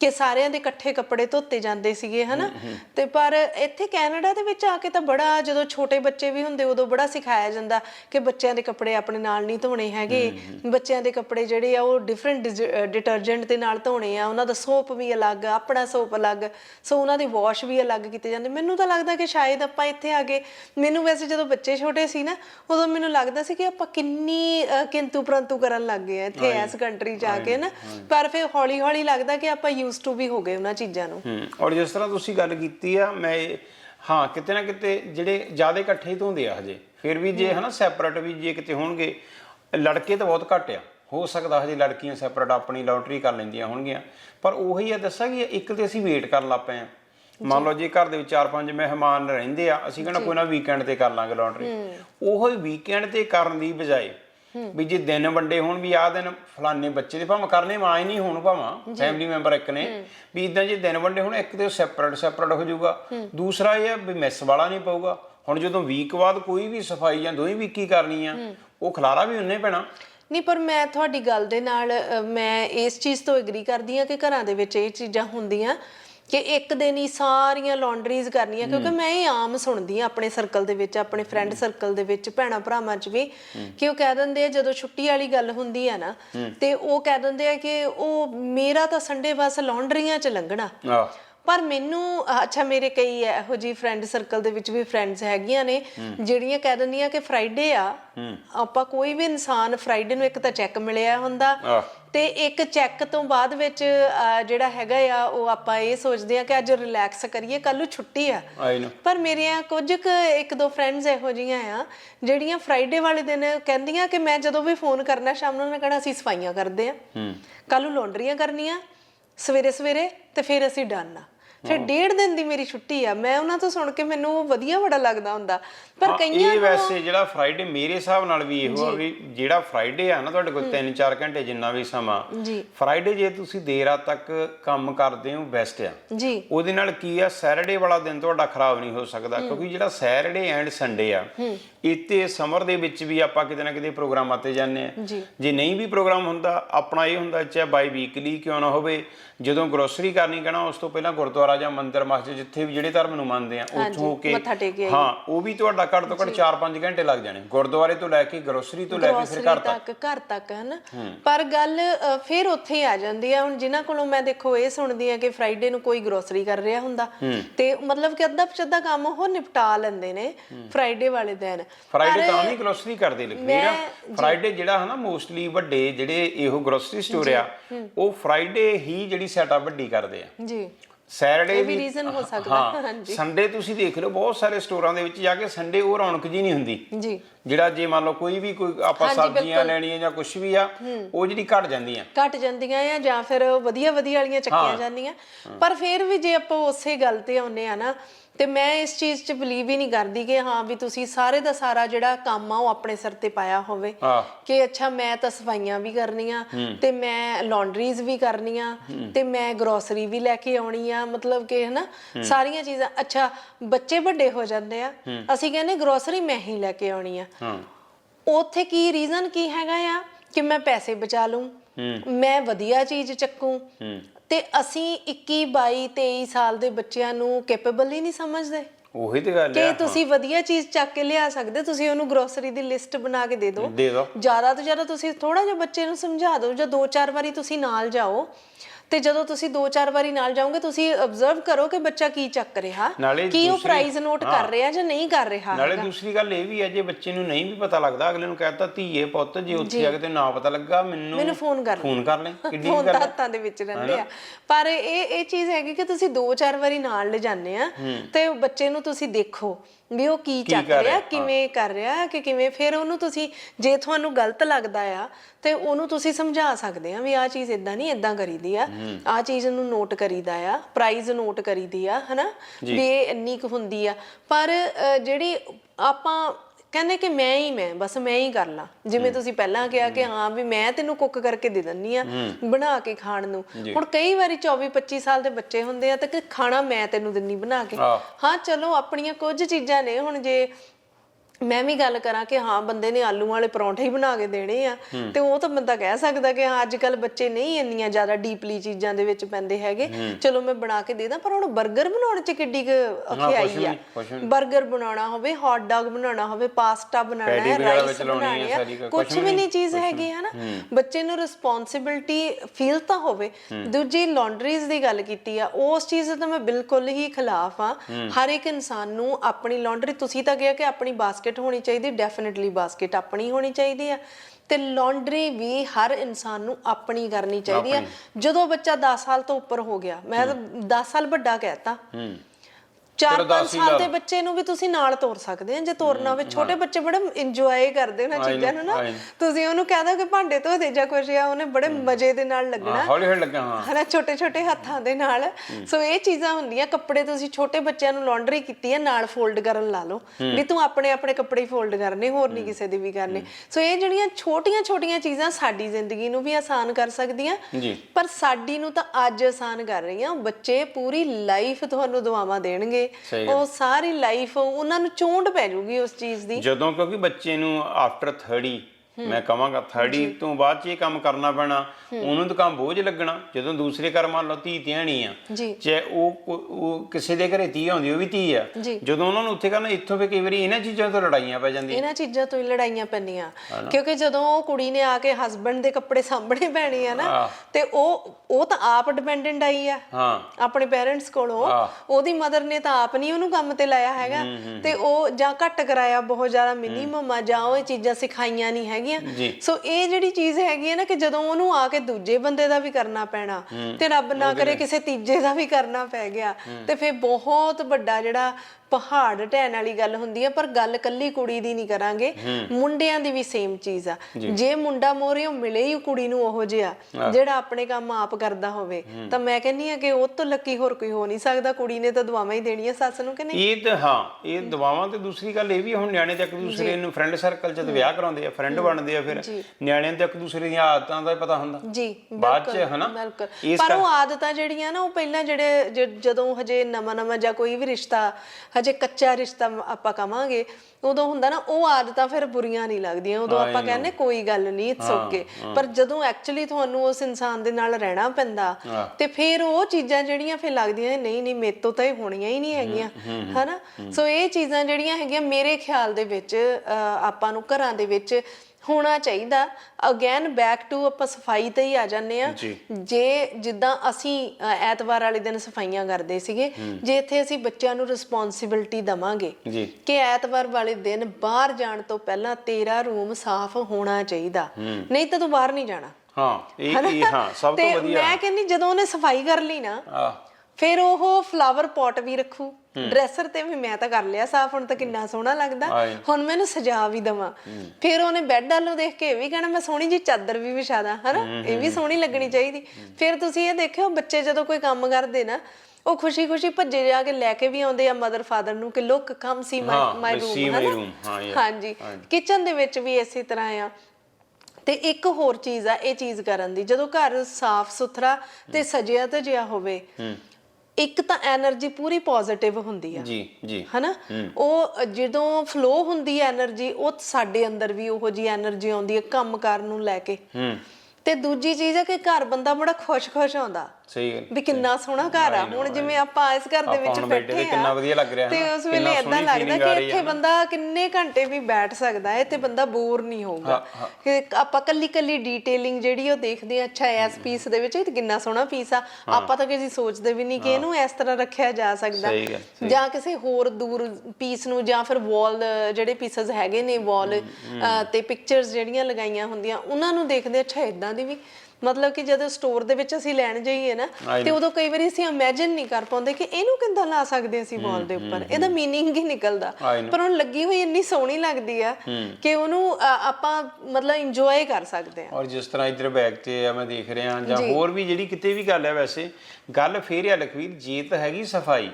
ਕਿ ਸਾਰਿਆਂ ਦੇ ਇਕੱਠੇ ਕੱਪੜੇ ਧੋਤੇ ਜਾਂਦੇ ਸੀਗੇ ਹਨਾ? ਤੇ ਪਰ ਇੱਥੇ ਕੈਨੇਡਾ ਦੇ ਵਿੱਚ ਆ ਕੇ ਤਾਂ ਬੜਾ ਜਦੋਂ ਛੋਟੇ ਬੱਚੇ ਵੀ ਹੁੰਦੇ ਉਦੋਂ ਬੜਾ ਸਿਖਾਇਆ ਜਾਂਦਾ ਕਿ ਬੱਚਿਆਂ ਦੇ ਕੱਪੜੇ ਆਪਣੇ ਨਾਲ ਨਹੀਂ ਧੋਣੇ ਹੈਗੇ। ਬੱਚਿਆਂ ਦੇ ਕੱਪੜੇ ਜਿਹੜੇ ਆ ਉਹ ਡਿਫਰੈਂਟ ਡਿਟਰਜੈਂਟ ਦੇ ਨਾਲ ਧੋਣੇ ਆ। ਉਹਨਾਂ ਦਾ ਸੋਪ ਵੀ ਅਲੱਗ ਆਪਣਾ ਸੋਪ ਅਲੱਗ। ਸੋ ਉਹਨਾਂ ਦੀ ਵਾਸ਼ ਵੀ ਅਲੱਗ ਕੀਤੇ ਜਾਂਦੇ। ਮੈਨੂੰ ਤਾਂ ਲੱਗਦਾ ਕਿ ਸ਼ਾਇਦ ਆਪਾਂ ਇੱਥੇ ਆ ਕੇ ਮੈਨੂੰ ਵੈਸੇ ਜਦੋਂ ਬੱਚੇ ਛੋਟੇ ਸੀ ਨਾ ਉਦੋਂ ਮੈਨੂੰ ਲੱਗਦਾ ਸੀ ਕਿ ਆਪਾਂ ਕਿੰਨੀ ਕਿੰਤੂ ਪ੍ਰੰਤੂ ਕਰਨ ਲੱਗ ਗਏ ਆ ਇੱਥੇ ਇਸ ਕੰਟਰੀ ਆ ਕੇ ਨਾ। ਪਰ ਫਿਰ ਹੌਲੀ ਹੌਲੀ ਲੱਗਦਾ ਕਿ ਆਪਾਂ ਯੂਜ਼ਡ ਟੂ ਵੀ ਹੋ ਗਏ ਉਹਨਾਂ ਚੀਜ਼ਾਂ ਨੂੰ। ਹੂੰ ਔਰ ਜਿਸ ਤਰ੍ਹਾਂ ਤੁਸੀਂ ਗੱਲ ਕੀਤੀ ਆ ਮੈਂ ਇਹ- ਹਾਂ ਕਿਤੇ ਨਾ ਕਿਤੇ ਜਿਹੜੇ ਜ਼ਿਆਦਾ ਇਕੱਠੇ ਹੀ ਧੋਂਦੇ ਆ ਹਜੇ। ਫਿਰ ਵੀ ਜੇ ਹਨਾ ਸੈਪਰੇਟ ਵੀ ਜੇ ਕਿਤੇ ਹੋਣਗੇ ਲੜਕੇ ਤਾਂ ਬਹੁਤ ਘੱਟ ਆ। ਹੋ ਸਕਦਾ ਹਜੇ ਲੜਕੀਆਂ ਸੈਪਰੇਟ ਆਪਣੀ ਲਾਟਰੀ ਕਰ ਲੈਂਦੀਆਂ ਹੋਣਗੀਆਂ। ਪਰ ਉਹੀ ਆ ਦੱਸਾਂਗੀ ਇੱਕ ਤੇ ਅਸੀਂ ਵੇਟ ਕਰਨ ਲੱਗ ਪਏ ਆ। ਮੰਨ ਲਓ ਜੇ ਘਰ ਦੇ ਵਿੱਚ ਚਾਰ ਪੰਜ ਮਹਿਮਾਨ ਰਹਿੰਦੇ ਆ ਅਸੀਂ ਕਹਿੰਦਾ ਕੋਈ ਨਾ ਵੀਕਐਂਡ ਤੇ ਕਰ ਲਾਂਗੇ ਲਾਟਰੀ ਉਹ ਵੀਕਐਂਡ ਤੇ ਕਰਨ ਦੀ ਬਜਾਏ ਵੀ ਜੇ ਦਿਨ ਵੰਡੇ ਹੋਣ ਵੀ ਆਹ ਦਿਨ ਫਲਾਣੇ ਬੱਚੇ ਦੇ ਭਾਵੇਂ ਕਰਨੇ ਮਾਂ ਹੀ ਨਹੀਂ ਹੋਣ ਭਾਵੇਂ ਫੈਮਿਲੀ ਮੈਂਬਰ ਇੱਕ ਨੇ ਵੀ ਇਦਾਂ ਜੇ ਦਿਨ ਵੰਡੇ ਹੋਣ ਇੱਕ ਤੇ ਸੈਪਰੇਟ ਸੈਪਰੇਟ ਹੋ ਜਾਊਗਾ। ਦੂਸਰਾ ਇਹ ਆ ਵੀ ਮੈਸ ਵਾਲਾ ਨਹੀਂ ਪਊਗਾ। ਹੁਣ ਜਦੋਂ ਵੀਕ ਬਾਅਦ ਕੋਈ ਵੀ ਸਫ਼ਾਈ ਜਾਂ ਦੋਈ ਵੀਕ ਕਰਨੀ ਆ ਉਹ ਖਲਾਰਾ ਵੀ ਉਹਨੇ ਪੈਣਾ। ਨਹੀਂ ਪਰ ਮੈਂ ਤੁਹਾਡੀ ਗੱਲ ਦੇ ਨਾਲ ਮੈਂ ਇਸ ਚੀਜ਼ ਤੋਂ ਐਗਰੀ ਕਰਦੀ ਹਾਂ ਕਿ ਘਰਾਂ ਦੇ ਵਿੱਚ ਇਹ ਚੀਜ਼ਾਂ ਹੁੰਦੀਆਂ। ਕਿ ਇੱਕ ਦਿਨ ਹੀ ਸਾਰੀਆਂ ਲਾਂਡਰੀਜ਼ ਕਰਨੀਆਂ ਕਿਉਂਕਿ ਮੈਂ ਇਹ ਆਮ ਸੁਣਦੀ ਆ ਆਪਣੇ ਸਰਕਲ ਦੇ ਵਿੱਚ ਆਪਣੇ ਫਰੈਂਡ ਸਰਕਲ ਦੇ ਵਿੱਚ ਭੈਣਾ ਭਰਾਵਾਂ 'ਚ ਵੀ ਕਿ ਉਹ ਕਹਿ ਦਿੰਦੇ ਆ ਜਦੋਂ ਛੁੱਟੀ ਵਾਲੀ ਗੱਲ ਹੁੰਦੀ ਆ ਨਾ ਤੇ ਉਹ ਕਹਿ ਦਿੰਦੇ ਆ ਕਿ ਉਹ ਮੇਰਾ ਤਾਂ ਸੰਡੇ ਬਸ ਲਾਂਡਰੀਆਂ 'ਚ ਲੰਘਣਾ। ਪਰ ਮੈਨੂੰ ਅੱਛਾ ਮੇਰੇ ਕਈ ਇਹੋ ਜੀ ਫਰੈਂਡ ਸਰਕਲ ਦੇ ਵਿੱਚ ਵੀ ਫਰੈਂਡਸ ਹੈਗੀਆਂ ਨੇ ਜਿਹੜੀਆਂ ਕਹਿ ਦਿੰਦੀਆਂ ਕਿ ਫਰਾਈਡੇ ਆ ਆਪਾਂ ਕੋਈ ਵੀ ਇਨਸਾਨ ਫਰਾਈਡੇ ਨੂੰ ਇੱਕ ਤਾਂ ਚੈੱਕ ਮਿਲਿਆ ਹੁੰਦਾ। ਤੇ ਇੱਕ ਚੈੱਕ ਤੋਂ ਬਾਅਦ ਵਿੱਚ ਜਿਹੜਾ ਹੈਗਾ ਆ ਉਹ ਆਪਾਂ ਇਹ ਸੋਚਦੇ ਆ ਕਿ ਅੱਜ ਰਿਲੈਕਸ ਕਰੀਏ ਕੱਲ ਨੂੰ ਛੁੱਟੀ ਆ। ਪਰ ਮੇਰੀਆਂ ਕੁਝ ਕੁ ਇੱਕ ਦੋ ਫਰੈਂਡਸ ਇਹੋ ਜੀਆਂ ਆ ਜਿਹੜੀਆਂ ਫਰਾਈਡੇ ਵਾਲੇ ਦਿਨ ਕਹਿੰਦੀਆਂ ਕਿ ਮੈਂ ਜਦੋਂ ਵੀ ਫੋਨ ਕਰਨਾ ਸ਼ਾਮ ਨੂੰ ਮੈਂ ਕਹਣਾ ਅਸੀਂ ਸਫਾਈਆਂ ਕਰਦੇ ਆ ਕੱਲ ਨੂੰ ਲਾਂਡਰੀਆਂ ਕਰਨੀਆਂ ਸਵੇਰੇ ਸਵੇਰੇ ਤੇ ਫਿਰ ਅਸੀਂ ਡਨ ਆ। ਫਿਰ ਡੇਢ ਦਿਨ ਦੀ ਮੇਰੀ ਛੁੱਟੀ ਆ। ਮੈਂ ਉਹਨਾਂ ਤੋਂ ਸੁਣ ਕੇ ਮੈਨੂੰ ਵਧੀਆ ਬੜਾ ਲੱਗਦਾ ਹੁੰਦਾ। ਪਰ ਕਈਆਂ ਇਹ ਵੈਸੇ ਜਿਹੜਾ ਫਰਾਈਡੇ ਮੇਰੇ ਹਿਸਾਬ ਨਾਲ ਵੀ ਇਹੋ ਆ ਵੀ ਜਿਹੜਾ ਫਰਾਈਡੇ ਆ ਨਾ ਤੁਹਾਡੇ ਕੋਲ 3-4 ਘੰਟੇ ਜਿੰਨਾ ਵੀ ਸਮਾਂ। ਫਰਾਈਡੇ ਜੇ ਤੁਸੀਂ ਦੇਰ ਰਾਤ ਤੱਕ ਕੰਮ ਕਰਦੇ ਹੋ ਬੈਸਟ ਆ। ਜੀ। ਉਹਦੇ ਨਾਲ ਕੀ ਆ ਸੈਟਰਡੇ ਵਾਲਾ ਦਿਨ ਤੁਹਾਡਾ ਖਰਾਬ ਨਹੀਂ ਹੋ ਸਕਦਾ ਕਿਉਂਕਿ ਜਿਹੜਾ ਸੈਟਰਡੇ ਐਂਡ ਸੰਡੇ ਆ ਇੱਥੇ ਸਮਰ ਦੇ ਵਿੱਚ ਵੀ ਆਪਾਂ ਕਿਤੇ ਨਾ ਕਿਤੇ ਪ੍ਰੋਗਰਾਮਾਂ ਤੇ ਜਾਂਦੇ ਆ। ਜੀ। ਨਹੀਂ ਵੀ ਪ੍ਰੋਗਰਾਮ ਹੁੰਦਾ ਆਪਣਾ ਇਹ ਹੁੰਦਾ ਚਾਹੇ ਬਾਈ ਵੀਕਲੀ ਕਿਉਂ ਨਾ ਹੋਵੇ ਜਦੋਂ ਗਰੋਸਰੀ ਕਰਨੀ ਕਹਿਣਾ ਉਸ ਤੋਂ ਪਹਿਲਾਂ ਗੁਰਦੁਆਰਾ ਜਾਂ ਮੰਦਿਰ ਮਸਜਿਦ ਜਿੱਥੇ ਵੀ ਜਿਹੜੇ ਧਰਮ ਨੂੰ ਮੰਨਦੇ ਆ ਉੱਥੋਂ ਕੇ ਹਾਂ ਉਹ ਵੀ ਤੁਹਾਡਾ ਘੱਟ ਤੋਂ ਘੱਟ 4-5 ਘੰਟੇ ਲੱਗ ਜਾਣੇ। ਗੁਰਦੁਆਰੇ ਤੋਂ ਲੈ ਕੇ ਗਰੋਸਰੀ ਤੋਂ ਲੈ ਕੇ ਫਿਰ ਘਰ ਤੱਕ। ਘਰ ਤੱਕ ਹਨਾ? ਪਰ ਗੱਲ ਫਿਰ ਉੱਥੇ ਆ ਜਾਂਦੀ ਆ। ਹੁਣ ਜਿਨ੍ਹਾਂ ਕੋਲੋਂ ਮੈਂ ਦੇਖੋ ਇਹ ਸੁਣਦੀ ਆ ਕਿ ਫਰਾਈਡੇ ਨੂੰ ਕੋਈ ਗਰੋਸਰੀ ਕਰ ਰਿਹਾ ਹੁੰਦਾ ਤੇ ਮਤਲਬ ਕਿ ਅੱਧਾ ਪਚੱਧਾ ਕੰਮ ਉਹ ਨਿਪਟਾ ਲੈਂਦੇ ਨੇ ਫਰਾਈਡੇ ਵਾਲੇ ਦਿਨ। ਫਰਾਈਡੇ ਤਾਂ ਨਹੀਂ ਗਰੋਸਰੀ ਕਰਦੇ ਲਿਖਵੀਰ ਫਰਾਈਡੇ ਜਿਹੜਾ ਹਨਾ ਮੋਸਟਲੀ ਵੱਡੇ ਜਿਹੜੇ ਇਹੋ ਗਰੋਸਰੀ ਸਟੋਰ ਆ ਉਹ ਫਰਾਈਡੇ ਹੀ ਜਿਹੜੀ ਸੈਟਅਪ ਵੱਡੀ ਕਰਦੇ ਆ। ਜੀ। ਸੈਟਰਡੇ ਵੀ ਰੀਜ਼ਨ ਹੋ ਸਕਦਾ। ਹਾਂਜੀ। ਸੰਡੇ ਤੁਸੀਂ ਦੇਖ ਲਓ ਬਹੁਤ ਸਾਰੇ ਸਟੋਰਾਂ ਦੇ ਵਿੱਚ ਜਾ ਕੇ ਸੰਡੇ ਉਹ ਰੌਣਕ ਜੀ ਨਹੀਂ ਹੁੰਦੀ। ਜੀ। ਜਿਹੜਾ ਜੇ ਮੰਨ ਲਓ ਕੋਈ ਵੀ ਕੋਈ ਆਪਾਂ ਸਬਜ਼ੀਆਂ ਲੈਣੀਆਂ ਜਾਂ ਕੁਝ ਵੀ ਆ ਉਹ ਜਿਹੜੀ ਘਟ ਜਾਂਦੀਆਂ। ਘਟ ਜਾਂਦੀਆਂ ਆ ਜਾਂ ਫਿਰ ਵਧੀਆ ਵਧੀਆ ਵਾਲੀਆਂ ਚੱਕੀਆਂ ਜਾਂਦੀਆਂ। ਪਰ ਫਿਰ ਵੀ ਜੇ ਆਪਾਂ ਉਸੇ ਗੱਲ ਤੇ ਆਉਨੇ ਆ ਨਾ ਤੇ ਮੈਂ ਇਸ ਚੀਜ਼ 'ਚ ਬਲੀਵ ਹੀ ਨਹੀਂ ਕਰਦੀ ਕਿ ਹਾਂ ਵੀ ਤੁਸੀਂ ਸਾਰੇ ਦਾ ਸਾਰਾ ਜਿਹੜਾ ਕੰਮ ਆ ਉਹ ਆਪਣੇ ਸਿਰ ਤੇ ਪਾਇਆ ਹੋਵੇ। ਕਿ ਅੱਛਾ ਮੈਂ ਤਾਂ ਸਫਾਈਆਂ ਵੀ ਕਰਨੀਆਂ ਤੇ ਮੈਂ ਲਾਂਡਰੀਜ਼ ਵੀ ਕਰਨੀਆਂ ਤੇ ਮੈਂ ਗਰੋਸਰੀ ਵੀ ਲੈ ਕੇ ਆਉਣੀ ਆ। ਮਤਲਬ ਕਿ ਹਨਾ ਸਾਰੀਆਂ ਚੀਜ਼ਾਂ। ਅੱਛਾ ਬੱਚੇ ਵੱਡੇ ਹੋ ਜਾਂਦੇ ਆ। ਅਸੀਂ ਕਹਿੰਦੇ ਗਰੋਸਰੀ ਮੈਂ ਹੀ ਲੈ ਕੇ ਆਉਣੀ ਆ। ਉੱਥੇ ਕੀ ਰੀਜ਼ਨ ਕੀ ਹੈਗਾ ਆ? ਕਿ ਮੈਂ ਪੈਸੇ ਬਚਾ ਲੂੰ। ਮੈਂ ਵਧੀਆ ਚੀਜ਼ ਚੱਕੂ। ਤੇ ਅਸੀਂ 21 22 23 ਸਾਲ ਦੇ ਬੱਚਿਆਂ ਨੂੰ ਕੈਪੇਬਲ ਹੀ ਨਹੀਂ ਸਮਝਦੇ। ਉਹੀ ਤੇ ਗੱਲ ਕਿ ਹੈ। ਤੁਸੀਂ ਵਧੀਆ ਚੀਜ਼ ਚੱਕ ਕੇ ਲਿਆ ਸਕਦੇ ਤੁਸੀਂ ਉਹਨੂੰ ਗਰੋਸਰੀ ਦੀ ਲਿਸਟ ਬਣਾ ਕੇ ਦੇ ਦਿਓ। ਦੇ ਜ਼ਿਆਦਾ ਤੋਂ ਜ਼ਿਆਦਾ ਤੁਸੀਂ ਥੋੜਾ ਜਿਹਾ ਬੱਚੇ ਨੂੰ ਸਮਝਾ ਦਿਓ ਜਾਂ ਦੋ ਚਾਰ ਵਾਰੀ ਤੁਸੀਂ ਨਾਲ ਜਾਓ। ਤੇ ਜਦੋਂ ਤੁਸੀਂ ਦੋ ਚਾਰ ਵਾਰੀ ਨਾਲ ਜਾਓਗੇ ਤੁਸੀਂ ਅਬਜ਼ਰਵ ਕਰੋ ਕਿ ਬੱਚਾ ਕੀ ਚੱਕ ਰਿਹਾ ਨਾਲੇ ਕੀ ਉਹ ਦੂਸਰੀ- ਪ੍ਰਾਈਜ਼ ਨੋਟ ਕਰ ਰਿਹਾ ਜਾਂ ਨਹੀਂ ਕਰ ਰਿਹਾ ਨਾਲੇ ਦੂਸਰੀ ਗੱਲ ਇਹ ਵੀ ਹੈ ਜੇ ਬੱਚੇ ਨੂੰ ਨਹੀਂ ਵੀ ਪਤਾ ਲੱਗਦਾ ਅਗਲੇ ਨੂੰ ਕਹਿਤਾ ਧੀਏ ਪੁੱਤ ਜੇ ਉੱਥੇ ਆ ਕੇ ਤੇ ਨਾ ਪਤਾ ਲੱਗਾ ਮੈਨੂੰ ਮੈਨੂੰ ਫੋਨ ਕਰ ਫੋਨ ਕਰ ਲੈ। ਕਿੱਡੀ ਫੋਨ ਗੱਲ ਤਾਂ ਹੈ। ਹੱਥਾਂ ਦੇ ਵਿੱਚ ਰਹਿੰਦੇ ਆ। ਪਰ ਇਹ ਇਹ ਚੀਜ਼ ਹੈਗੀ ਕਿ ਤੁਸੀਂ ਦੋ ਚਾਰ ਵਾਰੀ ਨਾਲ ਲੈ ਜਾਂਦੇ ਆ ਤੇ ਬੱਚੇ ਨੂੰ ਤੁਸੀਂ ਦੇਖੋ ਵੀ ਉਹ ਕੀ ਚੱਕ ਕਰ ਰਿਹਾ ਰਿਹਾ, ਕਿਵੇਂ ਕਰ ਰਿਹਾ ਕਿ ਕਿਵੇਂ ਫਿਰ ਉਹਨੂੰ ਤੁਸੀਂ ਜੇ ਤੁਹਾਨੂੰ ਗਲਤ ਲੱਗਦਾ ਆ ਤੇ ਉਹਨੂੰ ਤੁਸੀਂ ਸਮਝਾ ਸਕਦੇ ਆ ਵੀ ਆਹ ਚੀਜ਼ ਇਦਾਂ ਨਹੀਂ ਇਦਾਂ ਕਰੀਦੀ ਆ। ਆਹ ਚੀਜ਼ ਨੂੰ ਨੋਟ ਕਰੀਦਾ ਆ ਪ੍ਰਾਈਜ਼ ਨੋਟ ਕਰੀਦੀ ਆ ਹਨਾ? ਵੀ ਇਹ ਇੰਨੀ ਕੁ ਹੁੰਦੀ ਆ। ਪਰ ਜਿਹੜੀ ਆਪਾਂ ਕਹਿੰਦੇ ਕਿ ਮੈਂ ਹੀ ਮੈਂ ਬਸ ਮੈਂ ਹੀ ਕਰ ਲਾਂ। ਜਿਵੇਂ ਤੁਸੀਂ ਪਹਿਲਾਂ ਕਿਹਾ ਕਿ ਹਾਂ। ਵੀ ਮੈਂ ਤੈਨੂੰ ਕੁੱਕ ਕਰਕੇ ਦੇ ਦਿੰਨੀ ਆ ਬਣਾ ਕੇ ਖਾਣ ਨੂੰ। ਹੁਣ ਕਈ ਵਾਰੀ 24 25 ਸਾਲ ਦੇ ਬੱਚੇ ਹੁੰਦੇ ਆ ਤਾਂ ਕਿ ਖਾਣਾ ਮੈਂ ਤੈਨੂੰ ਦਿੰਨੀ ਬਣਾ ਕੇ। ਹਾਂ ਚਲੋ ਆਪਣੀਆਂ ਕੁਝ ਚੀਜ਼ਾਂ ਨੇ ਹੁਣ ਜੇ ਮੈਂ ਵੀ ਗੱਲ ਕਰਾਂ ਕਿ ਹਾਂ ਬੰਦੇ ਨੇ ਆਲੂ ਵਾਲੇ ਪਰੌਂਠੇ ਹੀ ਬਣਾ ਕੇ ਦੇਣੇ ਆ। ਤੇ ਉਹ ਤਾਂ ਬੰਦਾ ਕਹਿ ਸਕਦਾ ਕਿ ਹਾਂ ਅੱਜ ਕੱਲ ਬੱਚੇ ਨਹੀਂ ਇੰਨੀਆਂ ਜ਼ਿਆਦਾ ਡੀਪਲੀ ਚੀਜ਼ਾਂ ਦੇ ਵਿੱਚ ਪੈਂਦੇ ਹੈਗੇ। ਚਲੋ ਮੈਂ ਬਣਾ ਕੇ ਦੇ ਦਾਂ ਪਰ ਹੁਣ 버ਗਰ ਬਣਾਉਣ ਚ ਕਿੱਡੀ ਵੀ ਆ 버ਗਰ ਬਣਾਉਣਾ ਹੋਵੇ ਹੌਟ ਡੌਗ ਬਣਾਉਣਾ ਹੋਵੇ ਪਾਸਤਾ ਬਣਾਉਣਾ ਹੈ ਰਾਈਸ ਹੈ, ਬਣਾਉਣੇ ਕੁਛ ਕੁਝ ਵੀ ਨਹੀਂ ਨਹੀਂ, ਚੀਜ਼ ਹੈਗੀ ਹੈ। ਨਾ ਬੱਚੇ ਨੂੰ ਰਿਸਪੌਂਸਿਬਿਲਟੀ ਫੀਲ ਤਾਂ ਹੋਵੇ। ਦੂਜੀ ਲਾਂਡਰੀਜ਼ ਦੀ ਗੱਲ ਕੀਤੀ ਆ ਉਸ ਚੀਜ਼ ਤੋਂ ਮੈਂ ਬਿਲਕੁਲ ਹੀ ਖਿਲਾਫ ਆ ਹਰ ਇੱਕ ਇਨਸਾਨ ਨੂੰ ਆਪਣੀ ਲਾਂਡਰੀ ਤੁਸੀਂ ਤਾਂ ਕਿਹਾ ਕਿ ਆਪਣੀ ਬਾਸਕਟ ਹੋਣੀ ਚਾਹੀਦੀ ਡੈਫੀਨਿਟਲੀ ਬਾਸਕਟ ਆਪਣੀ ਹੋਣੀ ਚਾਹੀਦੀ ਆ। ਤੇ ਲਾਂਡਰੀ ਵੀ ਹਰ ਇਨਸਾਨ ਨੂੰ ਆਪਣੀ ਕਰਨੀ ਚਾਹੀਦੀ ਆ। ਜਦੋਂ ਬੱਚਾ 10 ਸਾਲ ਤੋਂ ਉੱਪਰ ਹੋ ਗਿਆ ਮੈਂ ਤਾਂ 10 ਸਾਲ ਵੱਡਾ ਕਹਿਤਾ ਹੂੰ ਚਾਰ ਚਲੋ ਪੰਜ ਦਸ ਹੀ ਸਾਲ ਲਾ ਦੇ ਬੱਚੇ ਨੂੰ ਵੀ ਤੁਸੀਂ ਨਾਲ ਤੋਰ ਸਕਦੇ ਆ ਜੇ ਤੋਰਨਾ ਹੋਵੇ ਛੋਟੇ ਬੱਚੇ ਬੜੇ ਇੰਜੋਏ ਕਰਦੇ ਉਹਨਾਂ ਚੀਜ਼ਾਂ ਨੂੰ ਨਾ ਆਈ. ਤੁਸੀਂ ਉਹਨੂੰ ਕਹਿ ਦੋ ਕਿ ਭਾਂਡੇ ਧੋ ਦੇ ਜਾਂ ਕੁਝ ਆ ਉਹਨੇ ਬੜੇ ਮਜ਼ੇ ਦੇ ਨਾਲ ਲੱਗਣਾ। ਹਾਂ ਹੌਲੀ ਹੌਲੀ ਲੱਗਾ ਹਾਂ। ਹਨਾ ਛੋਟੇ ਛੋਟੇ ਹੱਥਾਂ ਦੇ ਨਾਲ। ਸੋ ਇਹ ਚੀਜ਼ਾਂ ਹੁੰਦੀਆਂ ਕੱਪੜੇ ਤੁਸੀਂ ਛੋਟੇ ਬੱਚਿਆਂ ਨੂੰ ਲਾਂਡਰੀ ਕੀਤੀ ਹੈ ਨਾਲ ਫੋਲਡ ਕਰਨ ਲਾ ਲਓ। ਵੀ ਤੂੰ ਆਪਣੇ ਆਪਣੇ ਕੱਪੜੇ ਫੋਲਡ ਕਰਨੇ ਹੋਰ ਨਹੀਂ ਕਿਸੇ ਦੇ ਵੀ ਕਰਨੇ। ਸੋ ਇਹ ਜਿਹੜੀਆਂ ਛੋਟੀਆਂ ਛੋਟੀਆਂ ਚੀਜ਼ਾਂ ਸਾਡੀ ਜ਼ਿੰਦਗੀ ਨੂੰ ਵੀ ਆਸਾਨ ਕਰ ਸਕਦੀਆਂ। ਜੀ। ਪਰ ਸਾਡੀ ਨੂੰ ਤਾਂ ਅੱਜ ਆਸਾਨ ਕਰ ਰਹੀਆਂ। ਬੱਚੇ ਪੂਰੀ ਲਾਈਫ ਤੁਹਾਨੂੰ ਦੁਆਵਾਂ ਦੇਣਗੇ। ਗੱਲ। ਉਹ ਸਾਰੀ ਲਾਈਫ ਉਹਨਾਂ ਨੂੰ ਚੋਂਡ ਪੈ ਜੂਗੀ ਉਸ ਚੀਜ਼ ਦੀ ਜਦੋਂ ਕਿਉਂਕਿ ਬੱਚੇ ਨੂੰ ਆਫਟਰ 30 ਮੈਂ ਕਹਾਂਗਾ 30 ਤੋਂ ਬਾਅਦ ਚ ਇਹ ਕੰਮ ਕਰਨਾ ਪੈਣਾ। ਉਹਨੂੰ ਤਾਂ ਕੰਮ ਬੋਝ ਲੱਗਣਾ। ਜਦੋਂ ਦੂਸਰੇ ਘਰ ਮੰਨ ਲਓ ਧੀ ਧਿਆਣੀ ਆ ਜੀ। ਉਹ ਉਹ ਕਿਸੇ ਦੇ ਘਰੇ ਧੀ ਹੁੰਦੀ ਉਹ ਵੀ ਧੀ ਆ। ਜਦੋਂ ਉਹਨਾਂ ਨੂੰ ਉੱਥੇ ਕਰਨਾ ਇੱਥੋਂ ਵੀ ਕਈ ਵਾਰੀ ਇਹਨਾਂ ਚੀਜ਼ਾਂ ਤੋਂ ਲੜਾਈਆਂ ਪੈ ਜਾਂਦੀਆਂ। ਇਹਨਾਂ ਚੀਜ਼ਾਂ ਤੋਂ ਹੀ ਲੜਾਈਆਂ ਪੈਂਦੀਆਂ। ਕਿਉਂਕਿ ਜਦੋਂ ਉਹ ਕੁੜੀ ਨੇ ਆ ਕੇ ਹਸਬੰਡ ਦੇ ਕੱਪੜੇ ਸਾਂਭਣੇ ਪੈਣੇ ਆ ਨਾ। ਤੇ ਉਹ ਉਹ ਤਾਂ ਆਪ ਡਿਪੈਂਡੈਂਟ ਆਈ ਆ। ਹਾਂ। ਆਪਣੇ ਪੇਰੈਂਟਸ ਕੋਲੋਂ। ਉਹਦੀ ਮਦਰ ਨੇ ਤਾਂ ਆਪ ਨਹੀਂ ਉਹਨੂੰ ਕੰਮ ਤੇ ਲਾਇਆ ਹੈਗਾ। ਤੇ ਉਹ ਜਾਂ ਘੱਟ ਕਰਾਇਆ ਬਹੁਤ ਜ਼ਿਆਦਾ ਮਿਨੀਮਮ ਆ ਜਾਂ ਉਹ ਚੀਜ਼ਾਂ ਸਿਖਾਈਆਂ ਨਹੀਂ ਹੈਗੀਆਂ। ਸੋ ਇਹ ਜਿਹੜੀ ਚੀਜ਼ ਹੈਗੀ ਹੈ ਨਾ ਕਿ ਜਦੋਂ ਉਹਨੂੰ ਆ ਕੇ ਦੂਜੇ ਬੰਦੇ ਦਾ ਵੀ ਕਰਨਾ ਪੈਣਾ ਤੇ ਰੱਬ ਨਾ ਕਰੇ ਕਿਸੇ ਤੀਜੇ ਦਾ ਵੀ ਕਰਨਾ ਪੈ ਗਿਆ ਤੇ ਫਿਰ ਬਹੁਤ ਵੱਡਾ ਜਿਹੜਾ ਪਹਾੜ ਢਹਿਣ ਵਾਲੀ ਗੱਲ ਹੁੰਦੀ ਹੈ ਪਰ ਗੱਲ ਕੱਲੀ ਕੁੜੀ ਦੀ ਨਹੀਂ ਕਰਾਂਗੇ। ਮੁੰਡਿਆਂ ਦੀ ਵੀ ਸੇਮ ਚੀਜ਼ ਆ। ਜੇ। ਮੁੰਡਾ ਮੋਰਿਓ ਮਿਲੇ ਹੀ ਕੁੜੀ ਨੂੰ ਉਹੋ ਜਿਹਾ ਜਿਹੜਾ ਆਪਣੇ ਕੰਮ ਆਪ ਕਰਦਾ ਹੋਵੇ। ਤਾਂ ਮੈਂ ਕਹਿੰਨੀ ਆ ਕਿ ਉਹ ਤੋਂ ਲੱਕੀ ਹੋਰ ਕੋਈ ਹੋ ਨਹੀਂ ਸਕਦਾ ਕੁੜੀ ਨੇ ਤਾਂ ਦੁਆਵਾਂ ਹੀ ਦੇਣੀਆਂ ਸੱਸ ਨੂੰ ਕਿ ਨਹੀਂ? ਇਹ ਤਾਂ ਹਾਂ ਇਹ ਦਵਾਵਾਂ ਤੇ ਦੂਸਰੀ ਗੱਲ ਇਹ ਵੀ ਹੁਣ ਨਿਆਣੇ ਤੇ ਇੱਕ ਦੂਸਰੇ ਨੂੰ ਫਰੈਂਡ ਸਰਕਲ ਚ ਤੇ ਵਿਆਹ ਕਰਾਉਂਦੇ ਆ ਫਰੈਂਡ ਬਣਦੇ ਆ ਫਿਰ। ਨਿਆਣਿਆਂ ਨੂੰ ਤੇ ਇੱਕ ਦੂਸਰੇ ਦੀਆਂ ਆਦਤਾਂ ਦਾ ਪਤਾ ਹੁੰਦਾ। ਜੀ ਬਾਅਦ ਚ ਹਨਾ? ਪਰ ਉਹ ਆਦਤਾਂ ਜਿਹੜੀਆਂ ਨਾ ਉਹ ਪਹਿਲਾਂ ਜਿਹੜੇ ਜਦੋਂ ਹਜੇ ਨਵਾਂ ਨਵਾਂ ਜਾਂ ਕੋਈ ਵੀ ਰਿਸ਼ਤਾ ਹਜੇ ਕੱਚਾ ਰਿਸ਼ਤਾ ਆਪਾਂ ਕਵਾਂਗੇ ਉਦੋਂ ਹੁੰਦਾ ਨਾ ਉਹ ਆਦਤਾਂ ਫਿਰ ਬੁਰੀਆਂ ਨਹੀਂ ਲੱਗਦੀਆਂ ਉਦੋਂ ਆਪਾਂ ਕਹਿੰਦੇ ਕੋਈ ਗੱਲ ਨਹੀਂ ਇਟਸ ਓਕੇ ਪਰ ਜਦੋਂ ਐਕਚੁਅਲੀ ਤੁਹਾਨੂੰ ਉਸ ਇਨਸਾਨ ਦੇ ਨਾਲ ਰਹਿਣਾ ਪੈਂਦਾ। ਤੇ ਫਿਰ ਉਹ ਚੀਜ਼ਾਂ ਜਿਹੜੀਆਂ ਫਿਰ ਲੱਗਦੀਆਂ ਨਹੀਂ ਨਹੀਂ ਮੇਰੇ ਤੋਂ ਤਾਂ ਇਹ ਹੋਣੀਆਂ ਹੀ ਨਹੀਂ ਹੈਗੀਆਂ ਹਨਾ? ਸੋ ਇਹ ਚੀਜ਼ਾਂ ਜਿਹੜੀਆਂ ਹੈਗੀਆਂ ਮੇਰੇ ਖਿਆਲ ਦੇ ਵਿੱਚ ਆਪਾਂ ਨੂੰ ਘਰਾਂ ਦੇ ਵਿੱਚ ਹੋਣਾ ਚਾਹੀਦਾ। ਅਗੇਨ ਬੈਕ ਟੂ ਆਪਾਂ ਸਫ਼ਾਈ ਤੇ ਹੀ ਆ ਜਾਂਦੇ ਆ ਜੀ। ਜਿੱਦਾਂ ਅਸੀਂ ਐਤਵਾਰ ਵਾਲੇ ਦਿਨ ਸਫਾਈਆਂ ਕਰਦੇ ਸੀਗੇ ਜੇ ਇੱਥੇ ਅਸੀਂ ਬੱਚਿਆਂ ਨੂੰ ਰਿਸਪੌਂਸਿਬਿਲਟੀ ਦਵਾਂਗੇ ਕਿ ਐਤਵਾਰ ਵਾਲੇ ਦਿਨ ਬਾਹਰ ਜਾਣ ਤੋਂ ਪਹਿਲਾਂ ਤੇਰਾ ਰੂਮ ਸਾਫ਼ ਹੋਣਾ ਚਾਹੀਦਾ। ਨਹੀਂ ਤਾਂ ਤੂੰ ਬਾਹਰ ਨਹੀਂ ਜਾਣਾ। ਹਾਂ ਇਹ ਹਾਂ ਸਭ ਤੇ ਤੋਂ ਵਧੀਆ। ਮੈਂ ਕਹਿੰਦੀ ਜਦੋਂ ਉਹਨੇ ਸਫ਼ਾਈ ਕਰ ਲਈ ਨਾ ਫਿਰ ਉਹ ਫਲਾਵਰ ਪੋਟ ਵੀ ਰੱਖੂ। ਡਰੈਸਰ ਤੇ ਵੀ ਮੈਂ ਤਾਂ ਕਰ ਲਿਆ ਸਾਫ਼ ਹੁਣ ਤਾਂ ਕਿੰਨਾ ਸੋਹਣਾ ਲੱਗਦਾ। ਹੁਣ ਮੈਨੂੰ ਸਜਾ ਵੀ ਦਵਾਂ। ਫਿਰ ਉਹਨੇ ਬੈੱਡ ਵੱਲ ਦੇਖ ਕੇ ਇਹ ਵੀ ਕਹਿਣਾ ਮੈਂ ਸੋਹਣੀ ਜੀ ਚਾਦਰ ਵੀ ਵਿਛਾ ਦਾਂ ਹਨਾ ਇਹ ਵੀ ਸੋਹਣੀ ਲੱਗਣੀ ਚਾਹੀਦੀ। ਫਿਰ ਤੁਸੀਂ ਇਹ ਦੇਖਿਓ ਬੱਚੇ ਜਦੋਂ ਕੋਈ ਕੰਮ ਕਰਦੇ ਨਾ ਉਹ ਖੁਸ਼ੀ-ਖੁਸ਼ੀ ਭੱਜੇ ਜਾ ਕੇ ਲੈ ਕੇ ਵੀ ਆਉਂਦੇ ਆ ਮਦਰ ਫਾਦਰ ਨੂੰ ਕਿ look come see my room ਹਾਂਜੀ। ਕਿਚਨ ਦੇ ਵਿੱਚ ਵੀ ਇਸੇ ਤਰ੍ਹਾਂ ਆ। ਤੇ ਇੱਕ ਹੋਰ ਚੀਜ਼ ਆ ਇਹ ਚੀਜ਼ ਕਰਨ ਦੀ। ਜਦੋਂ ਘਰ ਸਾਫ਼ ਸੁਥਰਾ ਤੇ ਸਜਿਆ ਧਜਿਆ ਹੋਵੇ ਇੱਕ ਤਾਂ એનર્ਜੀ ਪੂਰੀ ਪੋਜ਼ਿਟਿਵ ਹੁੰਦੀ ਆ। ਜੀ ਜੀ। ਹਨਾ? ਉਹ ਜਦੋਂ ਫਲੋ ਹੁੰਦੀ ਹੈ એનર્ਜੀ ਉਹ ਸਾਡੇ ਅੰਦਰ ਵੀ ਉਹੋ ਜੀ એનર્ਜੀ ਆਉਂਦੀ ਹੈ ਕੰਮ ਕਰਨ ਨੂੰ ਲੈ ਕੇ। ਤੇ ਦੂਜੀ ਚੀਜ਼ ਹੈ ਕਿ ਘਰ ਬੰਦਾ ਬੜਾ ਖੁਸ਼-ਖੁਸ਼ ਆਉਂਦਾ। ਸਹੀ ਗੱਲ ਵੀ ਕਿੰਨਾ ਸੋਹਣਾ ਘਰ ਆ। ਹੁਣ ਜਿਵੇਂ ਆਪਾਂ ਇਸ ਘਰ ਦੇ ਵਿੱਚ ਬੈਠੇ ਬੈਠੇ ਕਿੰਨਾ ਆ ਵਧੀਆ ਲੱਗ ਰਿਹਾ ਤੇ? ਉਸ ਵੇਲੇ ਇਦਾਂ ਲੱਗਦਾ ਆ ਕਿ ਇੱਥੇ। ਬੰਦਾ ਕਿੰਨੇ ਘੰਟੇ ਵੀ ਬੈਠ ਸਕਦਾ ਹੈ ਤੇ ਬੰਦਾ ਬੋਰ ਨਹੀਂ ਹੋਊਗਾ। ਕਿ ਆਪਾਂ ਕੱਲੀ ਕੱਲੀ ਡੀਟੇਲਿੰਗ ਜਿਹੜੀ ਉਹ ਦੇਖਦੇ ਆ ਅੱਛਾ ਇਸ ਪੀਸ ਦੇ ਵਿੱਚ ਇਹ ਕਿੰਨਾ ਸੋਹਣਾ ਪੀਸ ਆ। ਆਪਾਂ ਤਾਂ ਕਿਸੇ ਸੋਚਦੇ ਵੀ ਨਹੀਂ ਕਿ ਇਹਨੂੰ ਇਸ ਤਰ੍ਹਾਂ ਰੱਖਿਆ ਜਾ ਸਕਦਾ। ਜਾਂ ਕਿਸੇ ਹੋਰ ਦੂਰ ਪੀਸ ਨੂੰ ਜਾਂ ਫਿਰ ਵਾਲ ਜਿਹੜੇ ਪੀਸਸ ਹੈਗੇ ਨੇ ਵਾਲ ਤੇ ਪਿਕਚਰਸ ਜਿਹੜੀਆਂ ਲਗਾਈਆਂ ਹੁੰਦੀਆਂ ਉਹਨਾਂ ਨੂੰ ਦੇਖਦੇ ਅੱਛਾ ਇਦਾਂ ਦੀ ਵੀ ਮਤਲਬ ਕਿ ਜਦੋਂ ਸਟੋਰ ਦੇ ਵਿੱਚ ਅਸੀਂ ਲੈਣ ਜਾਈਏ ਨਾ ਤੇ ਉਦੋਂ ਕਈ ਵਾਰੀ ਅਸੀਂ ਇਮੇਜਿਨ ਨਹੀਂ ਕਰ ਪਾਉਂਦੇ ਕਿ ਇਹਨੂੰ ਕਿੱਦਾਂ ਲਾ ਸਕਦੇ ਅਸੀਂ ਵਾਲ ਦੇ ਉੱਪਰ। ਇਹਦਾ ਮੀਨਿੰਗ ਹੀ ਨਿਕਲਦਾ। ਪਰ ਉਹ ਲੱਗੀ ਹੋਈ ਇੰਨੀ ਸੋਹਣੀ ਲੱਗਦੀ ਆ ਕਿ ਉਹਨੂੰ ਆਪਾਂ ਮਤਲਬ ਇੰਜੋਏ ਕਰ ਸਕਦੇ ਆ। ਔਰ ਜਿਸ ਤਰ੍ਹਾਂ ਇਧਰ ਬੈਗ ਤੇ ਆ ਮੈਂ ਦੇਖ ਰਿਹਾ ਜਾਂ ਹੋਰ ਵੀ ਜਿਹੜੀ ਕਿਤੇ ਵੀ ਗੱਲ ਹੈ ਵੈਸੇ ਗੱਲ ਫੇਰ ਆ ਲਖਵੀਰ ਜੇ ਹੈਗੀ ਸਫ਼ਾਈ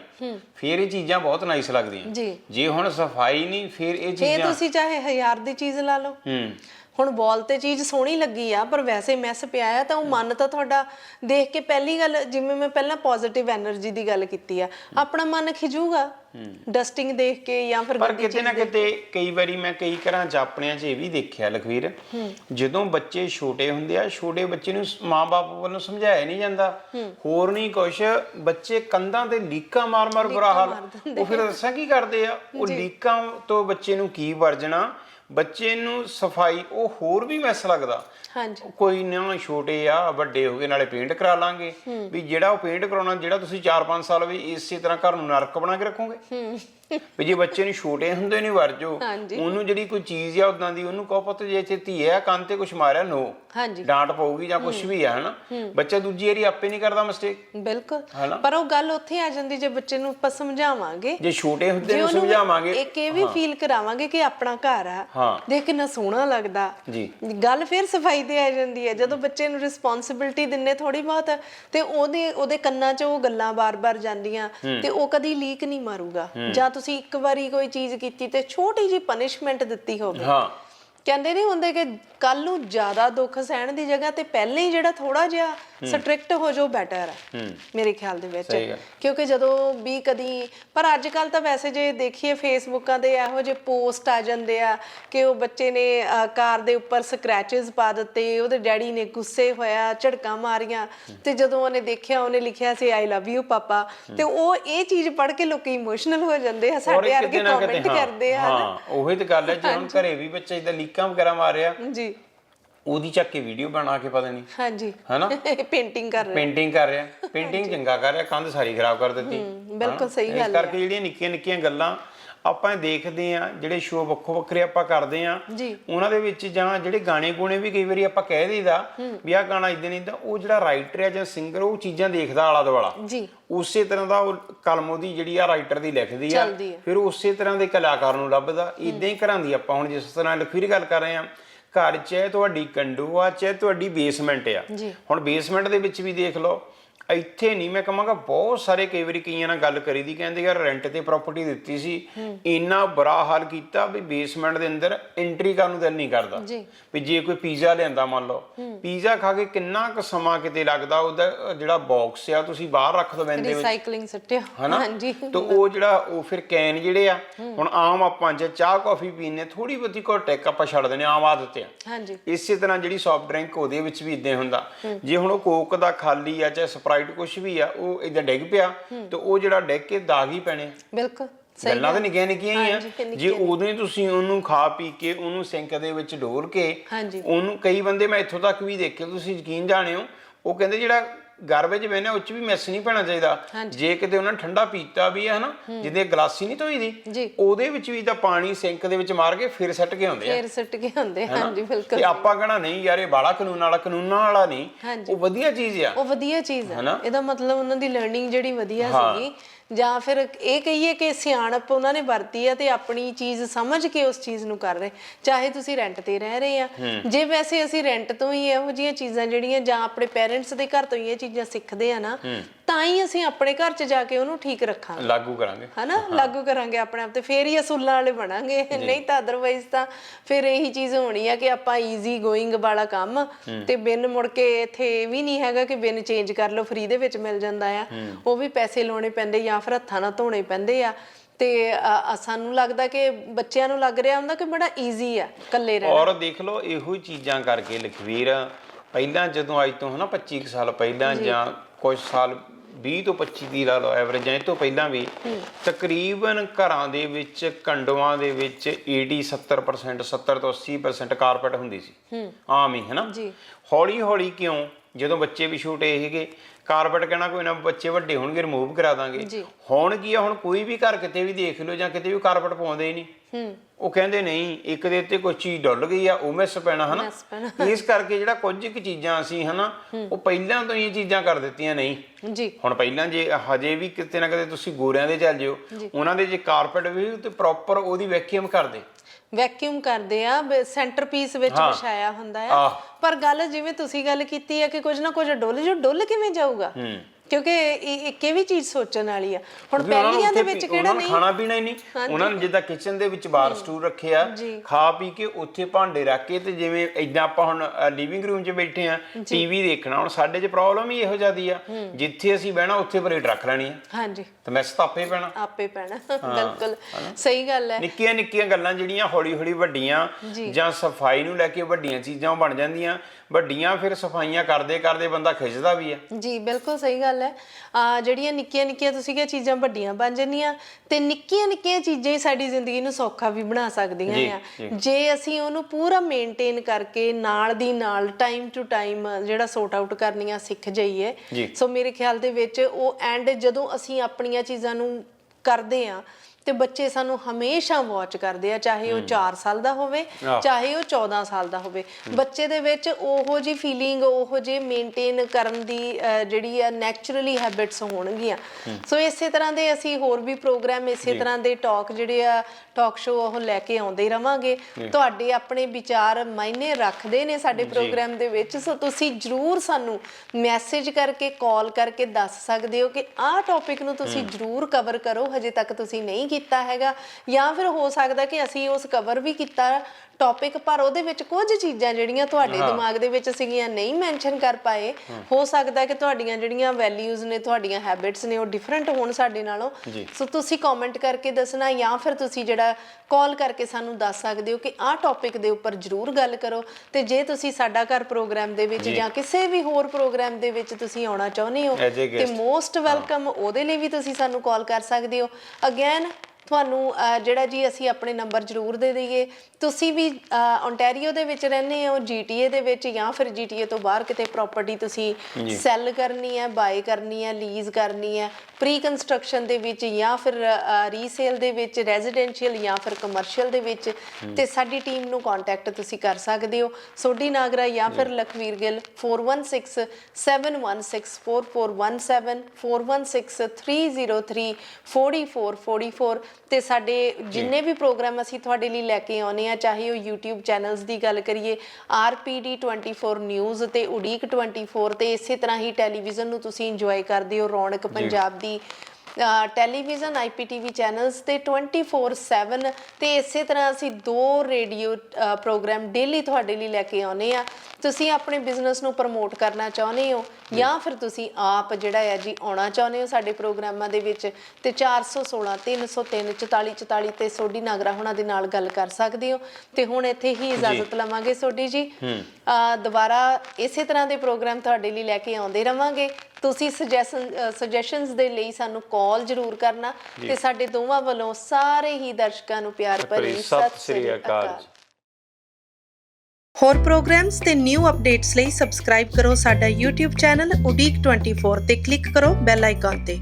ਫੇਰ ਇਹ ਚੀਜ਼ਾਂ ਬਹੁਤ ਨਾਈਸ ਲੱਗਦੀਆਂ। ਜੇ। ਹੁਣ ਸਫ਼ਾਈ ਨਹੀਂ ਫੇਰ ਇਹ ਚੀਜ਼ਾਂ ਫੇਰ ਤੁਸੀਂ ਚਾਹੇ ਹਜ਼ਾਰ ਦੀ ਚੀਜ਼ ਲਾ ਲਓ। ਹੁਣ ਬੋਲ ਤੇ ਚੀਜ਼ ਸੋਹਣੀ ਲੱਗੀ ਆ ਪਰ ਵੈਸੇ ਮੈਸ ਪਿਆ ਆ ਤਾਂ ਉਹ ਮਨ ਤਾਂ ਤੁਹਾਡਾ ਦੇਖ ਕੇ ਪਹਿਲੀ ਗੱਲ ਜਿਵੇਂ ਮੈਂ ਪਹਿਲਾਂ ਪੋਜ਼ਿਟਿਵ એનર્ਜੀ ਦੀ ਗੱਲ ਕੀਤੀ ਆ ਆਪਣਾ ਮਨ ਖਿਜੂਗਾ। ਡਸਟਿੰਗ ਦੇਖ ਕੇ ਜਾਂ ਫਿਰ ਪਰ ਕਿਤੇ ਨਾ ਕਿਤੇ ਕਈ ਵਾਰੀ ਮੈਂ ਕਈ ਘਰਾਂ ਚ ਆਪਣਿਆਂ 'ਚ ਇਹ ਵੀ ਦੇਖਿਆ ਲਖਵੀਰ ਜਦੋਂ ਬੱਚੇ ਛੋਟੇ ਹੁੰਦੇ ਆ ਛੋਟੇ ਬੱਚੇ ਨੂੰ ਮਾਪੇ ਵੱਲੋਂ ਸਮਝਾਇਆ ਨਹੀਂ ਜਾਂਦਾ। ਹੋਰ ਨਹੀਂ ਕੁਛ ਬੱਚੇ ਕੰਧਾਂ ਤੇ ਲੀਕਾਂ ਮਾਰ-ਮਾਰ ਬੁਰਾ ਹਾਲ। ਉਹ ਫਿਰ ਦੱਸਾਂ ਕੀ ਕਰਦੇ ਆ? ਉਹ ਲੀਕਾਂ ਤੋਂ ਬੱਚੇ ਨੂੰ ਕੀ ਵਰਜਣਾ? ਬੱਚੇ ਨੂੰ ਸਫ਼ਾਈ ਉਹ ਹੋਰ ਵੀ ਮੈਸ ਲੱਗਦਾ। ਹਾਂਜੀ। ਕੋਈ ਨਾ ਛੋਟੇ ਆ ਵੱਡੇ ਹੋ ਗਏ ਨਾਲੇ ਪੇਂਟ ਕਰਾ ਲਾਂਗੇ। ਵੀ ਜਿਹੜਾ ਉਹ ਪੇਂਟ ਕਰਾਉਣਾ ਜਿਹੜਾ ਤੁਸੀਂ 4-5 ਸਾਲ ਵੀ ਇਸੇ ਤਰ੍ਹਾਂ ਘਰ ਨੂੰ ਨਰਕ ਬਣਾ ਕੇ ਰੱਖੋਗੇ। ਵੀ ਜੇ ਬੱਚੇ ਨੂੰ ਛੋਟੇ ਹੁੰਦੇ ਨਹੀਂ ਵਰਜੋ। ਉਹਨੂੰ ਜਿਹੜੀ ਕੋਈ ਚੀਜ਼ ਆ ਉਦਾਂ ਦੀ ਉਹਨੂੰ ਕਹੋ ਪੁੱਤ ਜੇ ਇੱਥੇ ਧੀ ਆ ਕੰਨ ਤੇ ਕੁਝ ਮਾਰਿਆ ਨੋ। ਡਾਂਟ ਪਊਗੀ ਜਾਂ ਕੁਝ ਵੀ ਆ ਹਨਾ? ਬੱਚਾ ਦੂਜੀ ਵਾਰੀ ਆਪੇ ਨਹੀਂ ਕਰਦਾ ਮਿਸਟੇਕ ਬਿਲਕੁਲ? ਪਰ ਉਹ ਗੱਲ ਉੱਥੇ ਆ ਜਾਂਦੀ ਜੇ ਬੱਚੇ ਨੂੰ ਆਪਾਂ ਸਮਝਾਵਾਂਗੇ। ਜੇ ਛੋਟੇ ਹੁੰਦੇ ਨੂੰ ਸਮਝਾਵਾਂਗੇ ਇੱਕ ਇਹ ਵੀ ਫੀਲ ਕਰਾਵਾਂਗੇ ਕਿ ਆਪਣਾ ਘਰ ਆ। ਦੇਖ ਕਿੰਨਾ ਸੋਹਣਾ ਲੱਗਦਾ। ਜੀ। ਗੱਲ ਫਿਰ ਸਫ਼ਾਈ ਤੇ ਆ ਜਾਂਦੀ ਹੈ। ਜਦੋਂ ਬੱਚੇ ਨੂੰ ਰਿਸਪੌਂਸਿਬਿਲਟੀ ਦਿੰਨੇ ਥੋੜੀ ਬਹੁਤ ਤੇ ਉਹਦੇ ਉਹਦੇ ਕੰਨਾਂ 'ਚ ਉਹ ਗੱਲਾਂ ਬਾਰ-ਬਾਰ ਜਾਂਦੀਆਂ ਤੇ ਉਹ ਕਦੀ ਲੀਕ ਨਹੀਂ ਮਾਰੂਗਾ। ਜਾਂ ਤੁਸੀਂ ਇੱਕ ਵਾਰੀ ਕੋਈ ਚੀਜ਼ ਕੀਤੀ ਤੇ ਛੋਟੀ ਜੀ ਪਨਿਸ਼ਮੈਂਟ ਦਿੱਤੀ ਹੋਵੇ। ਹਾਂ। ਕਹਿੰਦੇ ਨਹੀਂ ਹੁੰਦੇ ਕਿ ਕੱਲ ਨੂੰ ਜ਼ਿਆਦਾ ਦੁੱਖ ਸਹਿਣ ਦੀ ਜਗ੍ਹਾ ਤੇ ਪਹਿਲੇ ਹੀ ਜਿਹੜਾ ਥੋੜਾ ਜਿਹਾ ਸਟ੍ਰਿਕਟ ਹੋ ਜਾਓ ਬੈਟਰ ਹੈ। ਮੇਰੇ ਖਿਆਲ ਦੇ ਵਿੱਚ। ਕਿਉਂਕਿ ਜਦੋਂ ਵੀ ਕਦੀ ਪਰ ਅੱਜ ਕੱਲ ਤਾਂ ਵੈਸੇ ਜੇ ਦੇਖੀਏ ਫੇਸਬੁੱਕਾਂ ਦੇ ਇਹੋ ਜਿਹੇ ਪੋਸਟ ਆ ਜਾਂਦੇ ਆ ਕਿ ਉਹ ਬੱਚੇ ਨੇ ਕਾਰ ਦੇ ਉੱਪਰ ਸਕ੍ਰੈਚਸ ਪਾ ਦਿੱਤੇ ਉਹਦੇ ਡੈਡੀ ਨੇ ਗੁੱਸੇ ਹੋਇਆ ਝੜਕਾਂ ਮਾਰੀਆਂ ਤੇ ਜਦੋਂ ਉਹਨੇ ਦੇਖਿਆ ਉਹਨੇ ਲਿਖਿਆ ਸੀ ਆਈ ਲਵ ਯੂ ਪਾਪਾ। ਤੇ ਉਹ ਇਹ ਚੀਜ਼ ਪੜ੍ਹ ਕੇ ਲੋਕੀ ਇਮੋਸ਼ਨਲ ਹੋ ਜਾਂਦੇ ਆ। ਸਾਡੇ ਵਰਗੇ ਕਮੈਂਟ ਕਰਦੇ ਆ ਹਾਂ ਉਹੀ ਤਾਂ ਗੱਲ ਹੈ ਜੇ ਹੁਣ ਘਰੇ ਵੀ ਬੱਚਾ ਇਦਾਂ ਲੀਕਾਂ ਵਗੈਰਾ ਮਾਰਿਆ। ਜੀ। ਉਹਦੀ ਚੱਕ ਕੇ ਵੀਡੀਓ ਬਣਾ ਕੇ ਪਤਾ ਨਹੀਂ। ਹਾਂਜੀ। ਹਨਾ? ਪੇਂਟਿੰਗ ਕਰ ਰਹੇ। ਪੇਂਟਿੰਗ ਕਰ ਰਿਹਾ। ਪੇਂਟਿੰਗ ਚੰਗਾ ਕਰ ਰਿਹਾ। ਕੰਧ ਸਾਰੀ ਖਰਾਬ ਕਰ ਦਿੱਤੀ। ਬਿਲਕੁਲ? ਸਹੀ ਇਸ ਗੱਲ ਕਰਕੇ ਜਿਹੜੀਆਂ ਨਿੱਕੀਆਂ ਨਿੱਕੀਆਂ ਗੱਲਾਂ ਆਪਾਂ ਦੇਖਦੇ ਆ ਜਿਹੜੇ ਸ਼ੋਅ ਵੱਖੋ ਵੱਖਰੇ ਆਪਾਂ ਕਰਦੇ ਆ ਉਹਨਾਂ ਦੇ ਵਿੱਚ ਜਾਂ ਜਿਹੜੇ ਗਾਣੇ ਗੂਣੇ ਵੀ ਕਈ ਵਾਰੀ ਆਪਾਂ ਕਹਿ ਦਈਦਾ ਵੀ ਆਹ ਗਾਣਾ ਇਦਾਂ ਨਹੀਂ ਤਾਂ ਉਹ ਜਿਹੜਾ ਰਾਈਟਰ ਆ ਜਾਂ ਸਿੰਗਰ ਉਹ ਚੀਜ਼ਾਂ ਦੇਖਦਾ ਆਲਾ ਦੁਆਲਾ। ਜੀ। ਉਸੇ ਤਰ੍ਹਾਂ ਦਾ ਉਹ ਕਲਮ ਉਹਦੀ ਜਿਹੜੀ ਆ ਰਾਈਟਰ ਦੀ ਲਿਖਦੀ ਆ ਆ। ਫਿਰ ਉਸੇ ਤਰ੍ਹਾਂ ਦੇ ਕਲਾਕਾਰ ਨੂੰ ਲੱਭਦਾ। ਇਦਾਂ ਹੀ ਘਰਾਂ ਦੀ ਆਪਾਂ ਹੁਣ ਜਿਸ ਤਰ੍ਹਾਂ ਲਖਵੀਰ ਗੱਲ ਕਰ ਰਹੇ ਆ ਘਰ ਚਾਹੇ ਤੁਹਾਡੀ ਕੰਡੂ ਆ ਚਾਹੇ ਤੁਹਾਡੀ ਬੇਸਮੈਂਟ ਆ। ਹੁਣ ਬੇਸਮੈਂਟ ਦੇ ਵਿੱਚ ਵੀ ਦੇਖ ਲਓ ਇੱਥੇ ਨਹੀਂ ਮੈਂ ਕਹਾਂਗਾ ਬਹੁਤ ਸਾਰੇ ਕਈ ਵਾਰੀ ਕਈਆਂ ਨਾਲ ਗੱਲ ਕਰੀ ਦੀ ਕਹਿੰਦੇ ਯਾਰ ਰੈਂਟ ਤੇ ਪ੍ਰਾਪਰਟੀ ਦਿੱਤੀ ਸੀ ਇੰਨਾ ਬੁਰਾ ਹਾਲ ਕੀਤਾ ਵੀ ਬੇਸਮੈਂਟ ਦੇ ਅੰਦਰ ਐਂਟਰੀ ਕਰਨ ਨੂੰ ਦਿਲ ਨਹੀਂ ਕਰਦਾ। ਵੀ ਜੇ ਕੋਈ ਪੀਜ਼ਾ ਲਿਆਂਦਾ ਮੰਨ ਲਓ ਪੀਜ਼ਾ ਖਾ ਕੇ ਕਿੰਨਾ ਕੁ ਸਮਾਂ ਕਿਤੇ ਲੱਗਦਾ ਉਹਦਾ ਜਿਹੜਾ ਬਾਕਸ ਆ ਤੁਸੀਂ ਬਾਹਰ ਰੱਖ ਦੋ ਵੈਨ ਦੇ ਵਿੱਚ ਰੀਸਾਈਕਲਿੰਗ ਹਨਾ? ਹਾਂਜੀ। ਤੇ ਉਹ ਜਿਹੜਾ ਉਹ ਫਿਰ ਕੈਨ ਜਿਹੜੇ ਆ ਹੁਣ ਆਮ ਆਪਾਂ ਜੇ ਚਾਹ ਕਾਫੀ ਪੀਨੇ ਥੋੜੀ ਬਹੁਤੀ ਘੋਟੇ ਆਪਾਂ ਛੱਡ ਦਿੰਦੇ ਆਮ ਆਦਤ ਆ। ਹਾਂਜੀ। ਇਸੇ ਤਰ੍ਹਾਂ ਜਿਹੜੀ ਸੌਫਟ ਡਰਿੰਕ ਉਹਦੇ ਵਿੱਚ ਵੀ ਇਦਾਂ ਹੁੰਦਾ। ਜੇ ਹੁਣ ਉਹ ਕੋਕ ਦਾ ਖਾਲੀ ਆ ਚਾਹੇ ਸਪਰਾਈਟ ਕੁਝ ਵੀ ਆ ਉਹ ਇਦਾਂ ਡਿੱਗ ਪਿਆ ਤੇ ਉਹ ਜਿਹੜਾ ਡਿੱਗ ਕੇ ਦਾਗ ਹੀ ਪੈਣੇ। ਬਿਲਕੁਲ ਗੱਲਾਂ ਤਾਂ ਨਿੱਕੀਆਂ ਨਿੱਕੀਆਂ ਹੀ ਆ। ਜੇ ਉਦੋਂ ਹੀ ਤੁਸੀਂ ਉਹਨੂੰ ਖਾ ਪੀ ਕੇ ਉਹਨੂੰ ਸਿੰਕ ਦੇ ਵਿੱਚ ਡੋਲ ਕੇ ਉਹਨੂੰ ਕਈ ਬੰਦੇ ਮੈਂ ਇੱਥੋਂ ਤੱਕ ਵੀ ਦੇਖੇ ਤੁਸੀਂ ਯਕੀਨ ਜਾਣਿਓ ਉਹ ਕਹਿੰਦੇ ਜਿਹੜਾ ਗਾਰਬੇਜ ਬੈਨੇ ਉਹ ਚ ਵੀ ਮੈਸ ਨਹੀਂ ਪੈਣਾ ਚਾਹੀਦਾ। ਜੇ ਕਿਤੇ ਉਹਨਾਂ ਨੇ ਠੰਡਾ ਪੀਤਾ ਵੀ ਹੈ ਹਨਾ ਜਿਹਦੇ ਗਲਾਸੀ ਨਹੀਂ ਧੋਈ ਦੀ ਉਹਦੇ ਵਿੱਚ ਵੀ ਤਾਂ ਪਾਣੀ ਸਿੰਕ ਦੇ ਵਿੱਚ ਮਾਰ ਕੇ ਫਿਰ ਸੱਟ ਕੇ ਹੁੰਦੇ ਆ। ਫੇਰ ਸੱਟ ਕੇ ਹੁੰਦੇ ਹਾਂਜੀ ਬਿਲਕੁਲ। ਤੇ ਆਪਾਂ ਕਹਣਾ ਨਹੀਂ ਯਾਰ ਇਹ ਬਾਲਾ ਕਾਨੂੰਨ ਵਾਲਾ ਕਾਨੂੰਨਾਂ ਵਾਲਾ ਨਹੀਂ। ਉਹ ਵਧੀਆ ਚੀਜ਼ ਆ। ਉਹ ਵਧੀਆ ਚੀਜ਼ ਹਨਾ? ਇਹਦਾ ਮਤਲਬ ਉਹਨਾਂ ਦੀ ਲਰਨਿੰਗ ਜਿਹੜੀ ਵਧੀਆ ਸੀਗੀ ਜਾਂ ਫਿਰ ਇਹ ਕਹੀਏ ਕਿ ਸਿਆਣਪ ਉਹਨਾਂ ਨੇ ਵਰਤੀ ਆ ਤੇ ਆਪਣੀ ਚੀਜ਼ ਸਮਝ ਕੇ ਉਸ ਚੀਜ਼ ਨੂੰ ਕਰ ਰਹੇ। ਚਾਹੇ ਤੁਸੀਂ ਰੈਂਟ ਤੇ ਰਹਿ ਰਹੇ ਆ। ਜੇ ਵੈਸੇ ਅਸੀਂ ਰੈਂਟ ਤੋਂ ਹੀ ਇਹੋ ਜਿਹੀਆਂ ਚੀਜ਼ਾਂ ਜਿਹੜੀਆਂ ਜਾਂ ਆਪਣੇ ਪੇਰੈਂਟਸ ਦੇ ਘਰ ਤੋਂ ਹੀ ਇਹ ਚੀਜ਼ਾਂ ਸਿੱਖਦੇ ਆ ਨਾ ਤਾਂ ਹੀ ਅਸੀਂ ਆਪਣੇ ਘਰ 'ਚ ਜਾ ਕੇ ਉਹਨੂੰ ਠੀਕ ਰੱਖਾਂਗੇ। ਲਾਗੂ ਕਰਾਂਗੇ। ਹਨਾ? ਲਾਗੂ ਕਰਾਂਗੇ ਆਪਣੇ ਆਪ ਤੇ ਫੇਰ ਹੀ ਅਸੂਲਾਂ ਵਾਲੇ ਬਣਾਂਗੇ। ਨਹੀਂ ਤਾਂ ਅਦਰਵਾਈਜ਼ ਤਾਂ ਫਿਰ ਇਹੀ ਚੀਜ਼ ਹੋਣੀ ਆ ਕਿ ਆਪਾਂ ਈਜ਼ੀ ਗੋਇੰਗ ਵਾਲਾ ਕੰਮ ਤੇ ਬਿਨ ਮੁੜ ਕੇ ਇੱਥੇ ਵੀ ਨਹੀਂ ਹੈਗਾ ਕਿ ਬਿਨ ਚੇਂਜ ਕਰ ਲਓ ਫ੍ਰੀ ਦੇ ਵਿੱਚ ਮਿਲ ਜਾਂਦਾ ਆ। ਉਹ ਵੀ ਪੈਸੇ ਲਾਉਣੇ ਪੈਂਦੇ ਜਾਂ ਫਿਰ ਹੱਥਾਂ ਨਾਲ ਧੋਣੇ ਪੈਂਦੇ ਆ। ਤੇ ਸਾਨੂੰ ਲੱਗਦਾ ਕਿ ਬੱਚਿਆਂ ਨੂੰ ਲੱਗ ਰਿਹਾ ਹੁੰਦਾ ਕਿ ਬੜਾ ਈਜ਼ੀ ਆ ਇਕੱਲੇ ਰਹਿਣਾ। ਔਰ ਦੇਖ ਲਓ ਇਹੋ ਚੀਜ਼ਾਂ ਕਰਕੇ ਲਖਵੀਰ ਪਹਿਲਾਂ ਜਦੋਂ ਅੱਜ ਤੋਂ ਹਨਾ 25 ਕੁ ਸਾਲ ਪਹਿਲਾਂ ਜਾਂ। ਕੁਝ ਸਾਲ 20 ਤੋਂ 25 ਦੀ ਲਾ ਲਓ ਐਵਰੇਜ ਜਾਂ ਇਹ ਤੋਂ ਪਹਿਲਾਂ ਵੀ ਤਕਰੀਬਨ ਘਰਾਂ ਦੇ ਵਿੱਚ ਕੰਡੋਆਂ ਦੇ ਵਿੱਚ 80 70% 70 ਤੋਂ 80% ਕਾਰਪੈਟ ਹੁੰਦੀ ਸੀ। ਆਮ ਹੀ ਹੈਨਾ। ਜੀ। ਹੌਲੀ ਹੌਲੀ ਕਿਉਂ? ਜਦੋਂ ਬੱਚੇ ਵੀ ਛੋਟੇ ਸੀਗੇ ਕਾਰਪੈਟ ਕਹਿਣਾ ਕੋਈ ਨਾ ਬੱਚੇ ਵੱਡੇ ਹੋਣਗੇ ਰਿਮੂਵ ਕਰਾ ਦਾਂਗੇ। ਹੁਣ ਕੀ ਆ ਹੁਣ ਕੋਈ ਵੀ ਘਰ ਕਿਤੇ ਵੀ ਦੇਖ ਲਓ ਜਾਂ ਕਿਤੇ ਵੀ ਕਾਰਪੈਟ ਪਾਉਂਦੇ ਹੀ ਨਹੀਂ। ਹੂੰ। ਉਹ ਕਹਿੰਦੇ ਨਹੀਂ ਇੱਕ ਦੇ ਉੱਤੇ ਕੋਈ ਚੀਜ਼ ਡੁੱਲ ਗਈ ਆ ਉਹ ਮਿਸ ਪੈਣਾ ਹਨਾ। ਇਸ ਕਰਕੇ ਜਿਹੜਾ ਕੁਝ ਕੁ ਚੀਜ਼ਾਂ ਅਸੀਂ ਹਨਾ ਉਹ ਪਹਿਲਾਂ ਤੋਂ ਹੀ ਇਹ ਚੀਜ਼ਾਂ ਕਰ ਦਿੱਤੀਆਂ ਨਹੀਂ। ਜੀ। ਹੁਣ ਪਹਿਲਾਂ ਜੇ ਹਜੇ ਵੀ ਕਿਤੇ ਨਾ ਕਿਤੇ ਤੁਸੀਂ ਗੋਰਿਆਂ ਦੇ ਚੱਲ ਜਿਓ ਉਹਨਾਂ ਦੇ ਜੇ ਕਾਰਪੈਟ ਵੀ ਤੇ ਪ੍ਰੋਪਰ ਉਹਦੀ ਵੈਕਿਊਮ ਕਰਦੇ। ਵੈਕਿਊਮ ਕਰਦੇ ਆ ਸੈਂਟਰ ਪੀਸ ਵਿੱਚ ਹਾਂ। ਵਿਛਾਇਆ ਹੁੰਦਾ ਆ ਆਹ। ਪਰ ਗੱਲ ਜਿਵੇਂ ਤੁਸੀਂ ਗੱਲ ਕੀਤੀ ਹੈ ਕਿ ਕੁਝ ਨਾ ਕੁਝ ਡੁੱਲ ਜੋ ਡੁੱਲ ਕਿਵੇਂ ਜਾਊਗਾ ਕਿਉਂਕਿ ਇਹ ਇੱਕ ਇਹ ਵੀ ਚੀਜ਼ ਸੋਚਣ ਵਾਲੀ ਆ? ਹੁਣ ਕਿਉਂਕਿ ਉਹਨਾਂ ਨੂੰ ਪਹਿਲੀਆਂ ਦੇ ਉੱਥੇ ਵਿੱਚ ਪੀ- ਕਿਹੜਾ ਉਹਨਾਂ ਨੂੰ ਨਹੀਂ? ਖਾਣਾ ਪੀਣਾ ਹੀ ਨਹੀਂ। ਉਹਨਾਂ ਨੇ ਜਿੱਦਾਂ ਕਿਚਨ ਦੇ ਵਿੱਚ ਬਾਰ ਸਟੂਰ ਰੱਖਿਆ। ਖਾ ਪੀ ਕੇ ਉੱਥੇ ਭਾਂਡੇ ਰੱਖ ਕੇ ਤੇ ਜਿਵੇਂ ਇਦਾਂ ਆਪਾਂ ਹੁਣ ਲਿਵਿੰਗ ਰੂਮ 'ਚ ਬੈਠੇ ਆ ਟੀਵੀ ਦੇਖਣਾ ਹੁਣ ਸਾਡੇ 'ਚ ਪ੍ਰੋਬਲਮ ਹੀ ਇਹੋ ਜਿਆਦੀ ਆ। ਜਿੱਥੇ ਅਸੀਂ ਬਹਿਣਾ ਉੱਥੇ ਪਲੇਟ ਰੱਖ ਲੈਣੀ ਆ। ਹਾਂਜੀ। ਤੇ ਮੈਸ ਤਾਂ ਆਪੇ ਪੈਣਾ। ਆਪੇ ਪੈਣਾ। ਬਿਲਕੁਲ। ਸਹੀ ਗੱਲ ਹੈ। ਨਿੱਕੀਆਂ ਨਿੱਕੀਆਂ ਗੱਲਾਂ ਜਿਹੜੀਆਂ ਹੌਲੀ ਹੌਲੀ ਵੱਡੀਆਂ। ਜਾਂ ਸਫ਼ਾਈ ਨੂੰ ਲੈ ਕੇ ਵੱਡੀਆਂ ਚੀਜ਼ਾਂ ਬਣ ਜਾਂਦੀਆਂ ਵੱਡੀਆਂ ਫਿਰ ਸਫਾਈਆਂ ਕਰਦੇ ਕਰਦੇ ਬੰਦਾ ਖਿੱਚਦਾ ਵੀ ਆ ਜੀ ਬਿਲਕੁਲ ਸਹੀ ਗੱਲ ਹੈ ਆ ਜਿਹੜੀਆਂ ਨਿੱਕੀਆਂ ਨਿੱਕੀਆਂ ਤੁਸੀਂ ਕਿਹਾ ਚੀਜ਼ਾਂ ਵੱਡੀਆਂ ਬਣ ਜਾਂਦੀਆਂ ਤੇ ਨਿੱਕੀਆਂ ਨਿੱਕੀਆਂ ਚੀਜ਼ਾਂ ਹੀ ਸਾਡੀ ਜ਼ਿੰਦਗੀ ਨੂੰ ਸੌਖਾ ਵੀ ਬਣਾ ਸਕਦੀਆਂ ਆ ਜੀ। ਅਸੀਂ ਉਹਨੂੰ ਪੂਰਾ ਮੇਨਟੇਨ ਕਰਕੇ ਨਾਲ ਦੀ ਨਾਲ ਟਾਈਮ ਟੂ ਟਾਈਮ ਜਿਹੜਾ ਸੌਟ ਆਊਟ ਕਰਨੀਆਂ ਸਿੱਖ ਜਾਈਏ। ਸੋ ਮੇਰੇ ਖਿਆਲ ਦੇ ਵਿੱਚ ਉਹ ਐਂਡ ਜਦੋਂ ਅਸੀਂ ਆਪਣੀਆਂ ਚੀਜ਼ਾਂ ਨੂੰ ਕਰਦੇ ਆ ਤੇ ਬੱਚੇ ਸਾਨੂੰ ਹਮੇਸ਼ਾ ਵਾਚ ਕਰਦੇ ਆ ਚਾਹੇ ਉਹ 4 ਸਾਲ ਦਾ ਹੋਵੇ। ਚਾਹੇ ਉਹ 14 ਸਾਲ ਦਾ ਹੋਵੇ। ਬੱਚੇ ਦੇ ਵਿੱਚ ਉਹੋ ਜੀ ਫੀਲਿੰਗ ਉਹੋ ਜੇ ਮੇਨਟੇਨ ਕਰਨ ਦੀ ਜਿਹੜੀ ਆ ਨੈਚੁਰਲੀ ਹੈਬਿਟਸ ਹੋਣਗੀਆਂ। ਸੋ ਇਸੇ ਤਰ੍ਹਾਂ ਦੇ ਅਸੀਂ ਹੋਰ ਵੀ ਪ੍ਰੋਗਰਾਮ ਇਸੇ ਤਰ੍ਹਾਂ ਦੇ ਟਾਕ ਜਿਹੜੇ ਆ ਟਾਕ ਸ਼ੋ ਉਹ ਲੈ ਕੇ ਆਉਂਦੇ ਹੀ ਰਵਾਂਗੇ ਤੁਹਾਡੇ ਆਪਣੇ ਵਿਚਾਰ ਮਾਇਨੇ ਰੱਖਦੇ ਨੇ ਸਾਡੇ ਪ੍ਰੋਗਰਾਮ ਦੇ ਵਿੱਚ। ਸੋ ਤੁਸੀਂ ਜਰੂਰ ਸਾਨੂੰ ਮੈਸੇਜ ਕਰਕੇ ਕਾਲ ਕਰਕੇ ਦੱਸ ਸਕਦੇ ਹੋ ਕਿ ਆਹ ਟੌਪਿਕ ਨੂੰ ਤੁਸੀਂ ਜਰੂਰ ਕਵਰ ਕਰੋ। ਹਜੇ ਤੱਕ ਤੁਸੀਂ ਨਹੀਂ ਕੀਤਾ ਹੈਗਾ ਜਾਂ ਫਿਰ ਹੋ ਸਕਦਾ ਕਿ ਅਸੀਂ ਉਸ ਕਵਰ ਵੀ ਕੀਤਾ ਟੌਪਿਕ ਪਰ ਉਹਦੇ ਵਿੱਚ ਕੁਝ ਚੀਜ਼ਾਂ ਜਿਹੜੀਆਂ ਤੁਹਾਡੇ ਦਿਮਾਗ ਦੇ ਵਿੱਚ ਸੀਗੀਆਂ ਨਹੀਂ ਮੈਂਸ਼ਨ ਕਰ ਪਾਏ ਹੋ। ਸਕਦਾ ਕਿ ਤੁਹਾਡੀਆਂ ਜਿਹੜੀਆਂ ਵੈਲਿਊਜ਼ ਨੇ ਤੁਹਾਡੀਆਂ ਹੈਬਿਟਸ ਨੇ ਉਹ ਡਿਫਰੈਂਟ ਹੋਣ ਸਾਡੇ ਨਾਲੋਂ। ਸੋ ਤੁਸੀਂ ਕਮੈਂਟ ਕਰਕੇ ਦੱਸਣਾ ਜਾਂ ਫਿਰ ਤੁਸੀਂ ਜਿਹੜਾ ਕਾਲ ਕਰਕੇ ਸਾਨੂੰ ਦੱਸ ਸਕਦੇ ਹੋ ਕਿ ਆਹ ਟੌਪਿਕ ਦੇ ਉੱਪਰ ਜਰੂਰ ਗੱਲ ਕਰੋ। ਤੇ ਜੇ ਤੁਸੀਂ ਸਾਡਾ ਘਰ ਪ੍ਰੋਗਰਾਮ ਦੇ ਵਿੱਚ ਜੀ। ਕਿਸੇ ਵੀ ਹੋਰ ਪ੍ਰੋਗਰਾਮ ਦੇ ਵਿੱਚ ਤੁਸੀਂ ਆਉਣਾ ਚਾਹੁੰਦੇ ਹੋ ਤੇ ਮੋਸਟ ਵੈਲਕਮ ਉਹਦੇ ਲਈ ਵੀ ਤੁਸੀਂ ਸਾਨੂੰ ਕਾਲ ਕਰ ਸਕਦੇ ਹੋ। ਅਗੇਨ ਤੁਹਾਨੂੰ ਜਿਹੜਾ ਜੀ ਅਸੀਂ ਆਪਣੇ ਨੰਬਰ ਜ਼ਰੂਰ ਦੇ ਦਈਏ। ਤੁਸੀਂ ਵੀ ਓਨਟਾਰੀਓ ਦੇ ਵਿੱਚ ਰਹਿੰਦੇ ਹੋ ਜੀਟੀਏ ਦੇ ਵਿੱਚ ਜਾਂ ਫਿਰ ਜੀਟੀਏ ਤੋਂ ਬਾਹਰ ਕਿਤੇ ਪ੍ਰਾਪਰਟੀ ਤੁਸੀਂ ਸੈਲ ਕਰਨੀ ਹੈ ਬਾਏ ਕਰਨੀ ਹੈ ਲੀਜ਼ ਕਰਨੀ ਹੈ ਪ੍ਰੀ ਕੰਸਟਰਕਸ਼ਨ ਦੇ ਵਿੱਚ ਜਾਂ ਫਿਰ ਰੀਸੇਲ ਦੇ ਵਿੱਚ ਰੈਜ਼ੀਡੈਂਸ਼ੀਅਲ ਜਾਂ ਫਿਰ ਕਮਰਸ਼ੀਅਲ ਦੇ ਵਿੱਚ ਤੇ ਸਾਡੀ ਟੀਮ ਨੂੰ ਕੰਟੈਕਟ ਤੁਸੀਂ ਕਰ ਸਕਦੇ ਹੋ। ਸੋਢੀ ਨਾਗਰਾ ਜਾਂ ਫਿਰ ਲਖਵੀਰ ਗਿੱਲ 416 716 4417 416 303 44 44 ਤੇ ਸਾਡੇ ਜਿੰਨੇ ਵੀ ਪ੍ਰੋਗਰਾਮ ਅਸੀਂ ਤੁਹਾਡੇ ਲਈ ਲੈ ਕੇ ਆਉਨੇ ਆ ਚਾਹੇ ਉਹ YouTube ਚੈਨਲਸ ਦੀ ਗੱਲ ਕਰੀਏ RPD 24 ਨਿਊਜ਼ ਤੇ ਉਡੀਕ 24 ਤੇ ਇਸੇ ਤਰ੍ਹਾਂ ਹੀ ਟੈਲੀਵਿਜ਼ਨ ਨੂੰ ਤੁਸੀਂ ਇੰਜੋਏ ਕਰਦੇ ਹੋ ਰੌਣਕ ਪੰਜਾਬ ਦੀ ਟੈਲੀਵਿਜ਼ਨ IPTV ਚੈਨਲਸ ਤੇ 24/7 ਤੇ ਇਸੇ ਤਰ੍ਹਾਂ ਅਸੀਂ ਦੋ ਰੇਡੀਓ ਪ੍ਰੋਗਰਾਮ ਡੇਲੀ ਤੁਹਾਡੇ ਲਈ ਲੈ ਕੇ ਆਉਨੇ ਆ ਤੁਸੀਂ ਆਪਣੇ ਬਿਜ਼ਨਸ ਨੂੰ ਪ੍ਰਮੋਟ ਕਰਨਾ ਚਾਹੁੰਦੇ ਹੋ ਜਾਂ। ਫਿਰ ਤੁਸੀਂ ਆਪ ਜਿਹੜਾ ਹੈ ਜੀ ਆਉਣਾ ਚਾਹੁੰਦੇ ਹੋ ਸਾਡੇ ਪ੍ਰੋਗਰਾਮਾਂ ਦੇ ਵਿੱਚ ਤੇ 416 303 44 44 ਤੇ ਸੋਢੀ ਨਾਗਰਾ ਹੁਣਾਂ ਦੇ ਨਾਲ ਗੱਲ ਕਰ ਸਕਦੇ ਹੋ। ਤੇ ਹੁਣ ਇੱਥੇ ਹੀ ਇਜਾਜ਼ਤ ਲਵਾਂਗੇ ਸੋਢੀ ਜੀ। ਦੁਬਾਰਾ ਇਸੇ ਤਰ੍ਹਾਂ ਦੇ ਪ੍ਰੋਗਰਾਮ ਤੁਹਾਡੇ ਲਈ ਲੈ ਕੇ ਆਉਂਦੇ ਰਵਾਂਗੇ। ਤੁਸੀਂ ਸੁਜੈਸ਼ਨ ਸੁਜੈਸ਼ਨਸ ਦੇ ਲਈ ਸਾਨੂੰ ਕਾਲ ਜ਼ਰੂਰ ਕਰਨਾ ਤੇ ਸਾਡੇ ਦੋਵਾਂ ਵੱਲੋਂ ਸਾਰੇ ਹੀ ਦਰਸ਼ਕਾਂ ਨੂੰ ਪਿਆਰ ਭਰੀ ਸਤਿ ਸ੍ਰੀ ਅਕਾਲ। ਹੋਰ ਪ੍ਰੋਗਰਾਮਸ ਤੇ ਨਿਊ ਅਪਡੇਟਸ ਲਈ ਸਬਸਕ੍ਰਾਈਬ ਕਰੋ ਸਾਡਾ YouTube ਚੈਨਲ ਉਡੀਕ 24 ਤੇ ਕਲਿੱਕ ਕਰੋ ਬੈਲ ਆਈਕਨ ਤੇ।